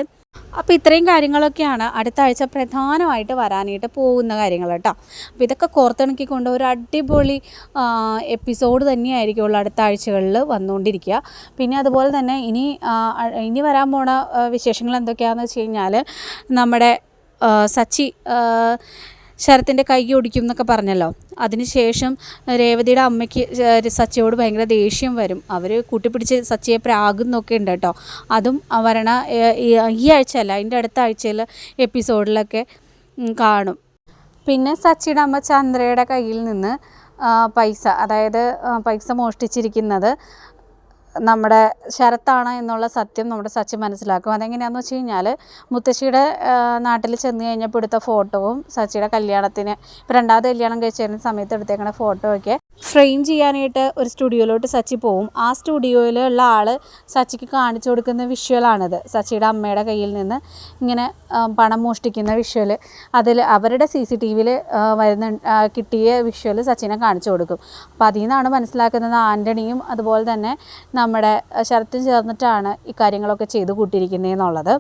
അപ്പോൾ ഇത്രയും കാര്യങ്ങളൊക്കെയാണ് അടുത്ത ആഴ്ച പ്രധാനമായിട്ട് വരാനായിട്ട് പോകുന്ന കാര്യങ്ങൾ കേട്ടോ. അപ്പോൾ ഇതൊക്കെ കോർത്തിണക്കിക്കൊണ്ട് ഒരു അടിപൊളി എപ്പിസോഡ് തന്നെയായിരിക്കുള്ളൂ അടുത്ത ആഴ്ചകളിൽ വന്നുകൊണ്ടിരിക്കുക. പിന്നെ അതുപോലെ തന്നെ ഇനി ഇനി വരാൻ പോണ വിശേഷങ്ങൾ എന്തൊക്കെയാണെന്ന് വെച്ച് കഴിഞ്ഞാൽ നമ്മുടെ സച്ചി ശരത്തിന്റെ കൈ ഒടിക്കും എന്നൊക്കെ പറഞ്ഞല്ലോ. അതിനുശേഷം രേവതിയുടെ അമ്മയ്ക്ക് സച്ചയോട് ഭയങ്കര ദേഷ്യം വരും. അവർ കൂട്ടിപ്പിടിച്ച് സച്ചിയെ പ്രാകുന്നൊക്കെ ഉണ്ട് കേട്ടോ. അതും വരണ ഈ ആഴ്ചയല്ല അതിന്റെ അടുത്ത ആഴ്ചയിൽ എപ്പിസോഡിലൊക്കെ കാണും. പിന്നെ സച്ചിയുടെ അമ്മ ചന്ദ്രയുടെ കയ്യിൽ നിന്ന് പൈസ അതായത് പൈസ മോഷ്ടിച്ചിരിക്കുന്നത് നമ്മുടെ ശരത്താണ് എന്നുള്ള സത്യം നമ്മുടെ സച്ചി മനസ്സിലാക്കും. അതെങ്ങനെയാണെന്ന് വെച്ച് കഴിഞ്ഞാൽ മുത്തശ്ശിയുടെ നാട്ടിൽ ചെന്ന് കഴിഞ്ഞപ്പോൾ എടുത്ത ഫോട്ടോവും സച്ചിയുടെ കല്യാണത്തിന് ഇപ്പം രണ്ടാമത് കല്യാണം കഴിഞ്ഞ സമയത്ത് എടുത്തേക്കുന്ന ഫോട്ടോ ഒക്കെ ഫ്രെയിം ചെയ്യാനായിട്ട് ഒരു സ്റ്റുഡിയോയിലോട്ട് സച്ചി പോവും. ആ സ്റ്റുഡിയോയിലുള്ള ആൾ സച്ചിക്ക് കാണിച്ചു കൊടുക്കുന്ന വിഷ്വലാണിത് സച്ചിയുടെ അമ്മയുടെ കയ്യിൽ നിന്ന് ഇങ്ങനെ പണം മോഷ്ടിക്കുന്ന വിഷ്വൽ അതിൽ അവരുടെ സി സി ടി വിയിൽ വരുന്ന കിട്ടിയ വിഷ്വൽ സച്ചിനെ കാണിച്ചു കൊടുക്കും. അപ്പോൾ അതിൽ നിന്നാണ് മനസ്സിലാക്കുന്നത് ആന്റണിയും അതുപോലെ തന്നെ നമ്മുടെ ശരത്തും ചേർന്നിട്ടാണ് ഇക്കാര്യങ്ങളൊക്കെ കാര്യങ്ങളൊക്കെ ചെയ്തു കൂട്ടിയിരിക്കുന്നതെന്നുള്ളത്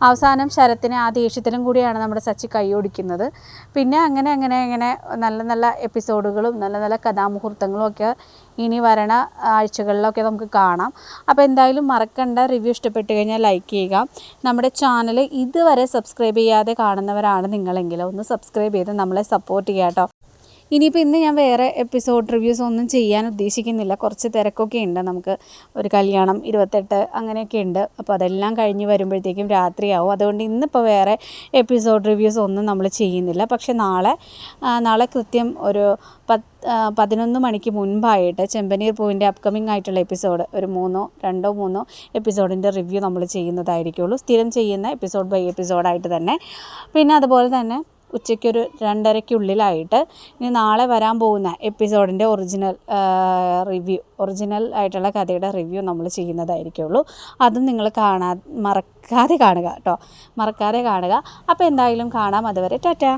അവസാനം ശരത്തിനെ ആ ദേഷ്യത്തിനും കൂടിയാണ് നമ്മുടെ സച്ചി കൈയൊടിക്കുന്നത് പിന്നെ അങ്ങനെ അങ്ങനെ അങ്ങനെ നല്ല നല്ല എപ്പിസോഡുകളും നല്ല നല്ല കഥാമുഹൂർത്തങ്ങളും ഒക്കെ ഇനി വരണ ആഴ്ചകളിലൊക്കെ നമുക്ക് കാണാം. അപ്പോൾ എന്തായാലും മറക്കണ്ട. റിവ്യൂ ഇഷ്ടപ്പെട്ട് കഴിഞ്ഞാൽ ലൈക്ക് ചെയ്യുക. നമ്മുടെ ചാനൽ ഇതുവരെ സബ്സ്ക്രൈബ് ചെയ്യാതെ കാണുന്നവരാണ് നിങ്ങളെങ്കിൽ ഒന്ന് സബ്സ്ക്രൈബ് ചെയ്ത് നമ്മളെ സപ്പോർട്ട് ചെയ്യുക കേട്ടോ. ഇനിയിപ്പോൾ ഇന്ന് ഞാൻ വേറെ എപ്പിസോഡ് റിവ്യൂസ് ഒന്നും ചെയ്യാൻ ഉദ്ദേശിക്കുന്നില്ല. കുറച്ച് തിരക്കൊക്കെ ഉണ്ട്. നമുക്ക് ഒരു കല്യാണം ഇരുപത്തെട്ട് അങ്ങനെയൊക്കെ ഉണ്ട്. അപ്പോൾ അതെല്ലാം കഴിഞ്ഞ് വരുമ്പോഴത്തേക്കും രാത്രിയാവും. അതുകൊണ്ട് ഇന്നിപ്പോൾ വേറെ എപ്പിസോഡ് റിവ്യൂസ് ഒന്നും നമ്മൾ ചെയ്യുന്നില്ല. പക്ഷെ നാളെ നാളെ കൃത്യം ഒരു പത്ത് പതിനൊന്ന് മണിക്ക് മുൻപായിട്ട് ചെമ്പനീർ പൂവിന്റെ അപ്കമിങ് ആയിട്ടുള്ള എപ്പിസോഡ് ഒരു മൂന്നോ രണ്ടോ മൂന്നോ എപ്പിസോഡിന്റെ റിവ്യൂ നമ്മൾ ചെയ്യുന്നതായിരിക്കുള്ളൂ. സ്ഥിരം ചെയ്യുന്ന എപ്പിസോഡ് ബൈ എപ്പിസോഡായിട്ട് തന്നെ. പിന്നെ അതുപോലെ തന്നെ ഉച്ചയ്ക്കൊരു രണ്ടരയ്ക്കുള്ളിലായിട്ട് ഇനി നാളെ വരാൻ പോകുന്ന എപ്പിസോഡിന്റെ ഒറിജിനൽ റിവ്യൂ ഒറിജിനൽ ആയിട്ടുള്ള കഥയുടെ റിവ്യൂ നമ്മൾ ചെയ്യുന്നതായിരിക്കുള്ളൂ. അതും നിങ്ങൾ കാണാ മറക്കാതെ കാണുക കേട്ടോ. മറക്കാതെ കാണുക. അപ്പോൾ എന്തായാലും കാണാം. അതുവരെ ടാറ്റാ.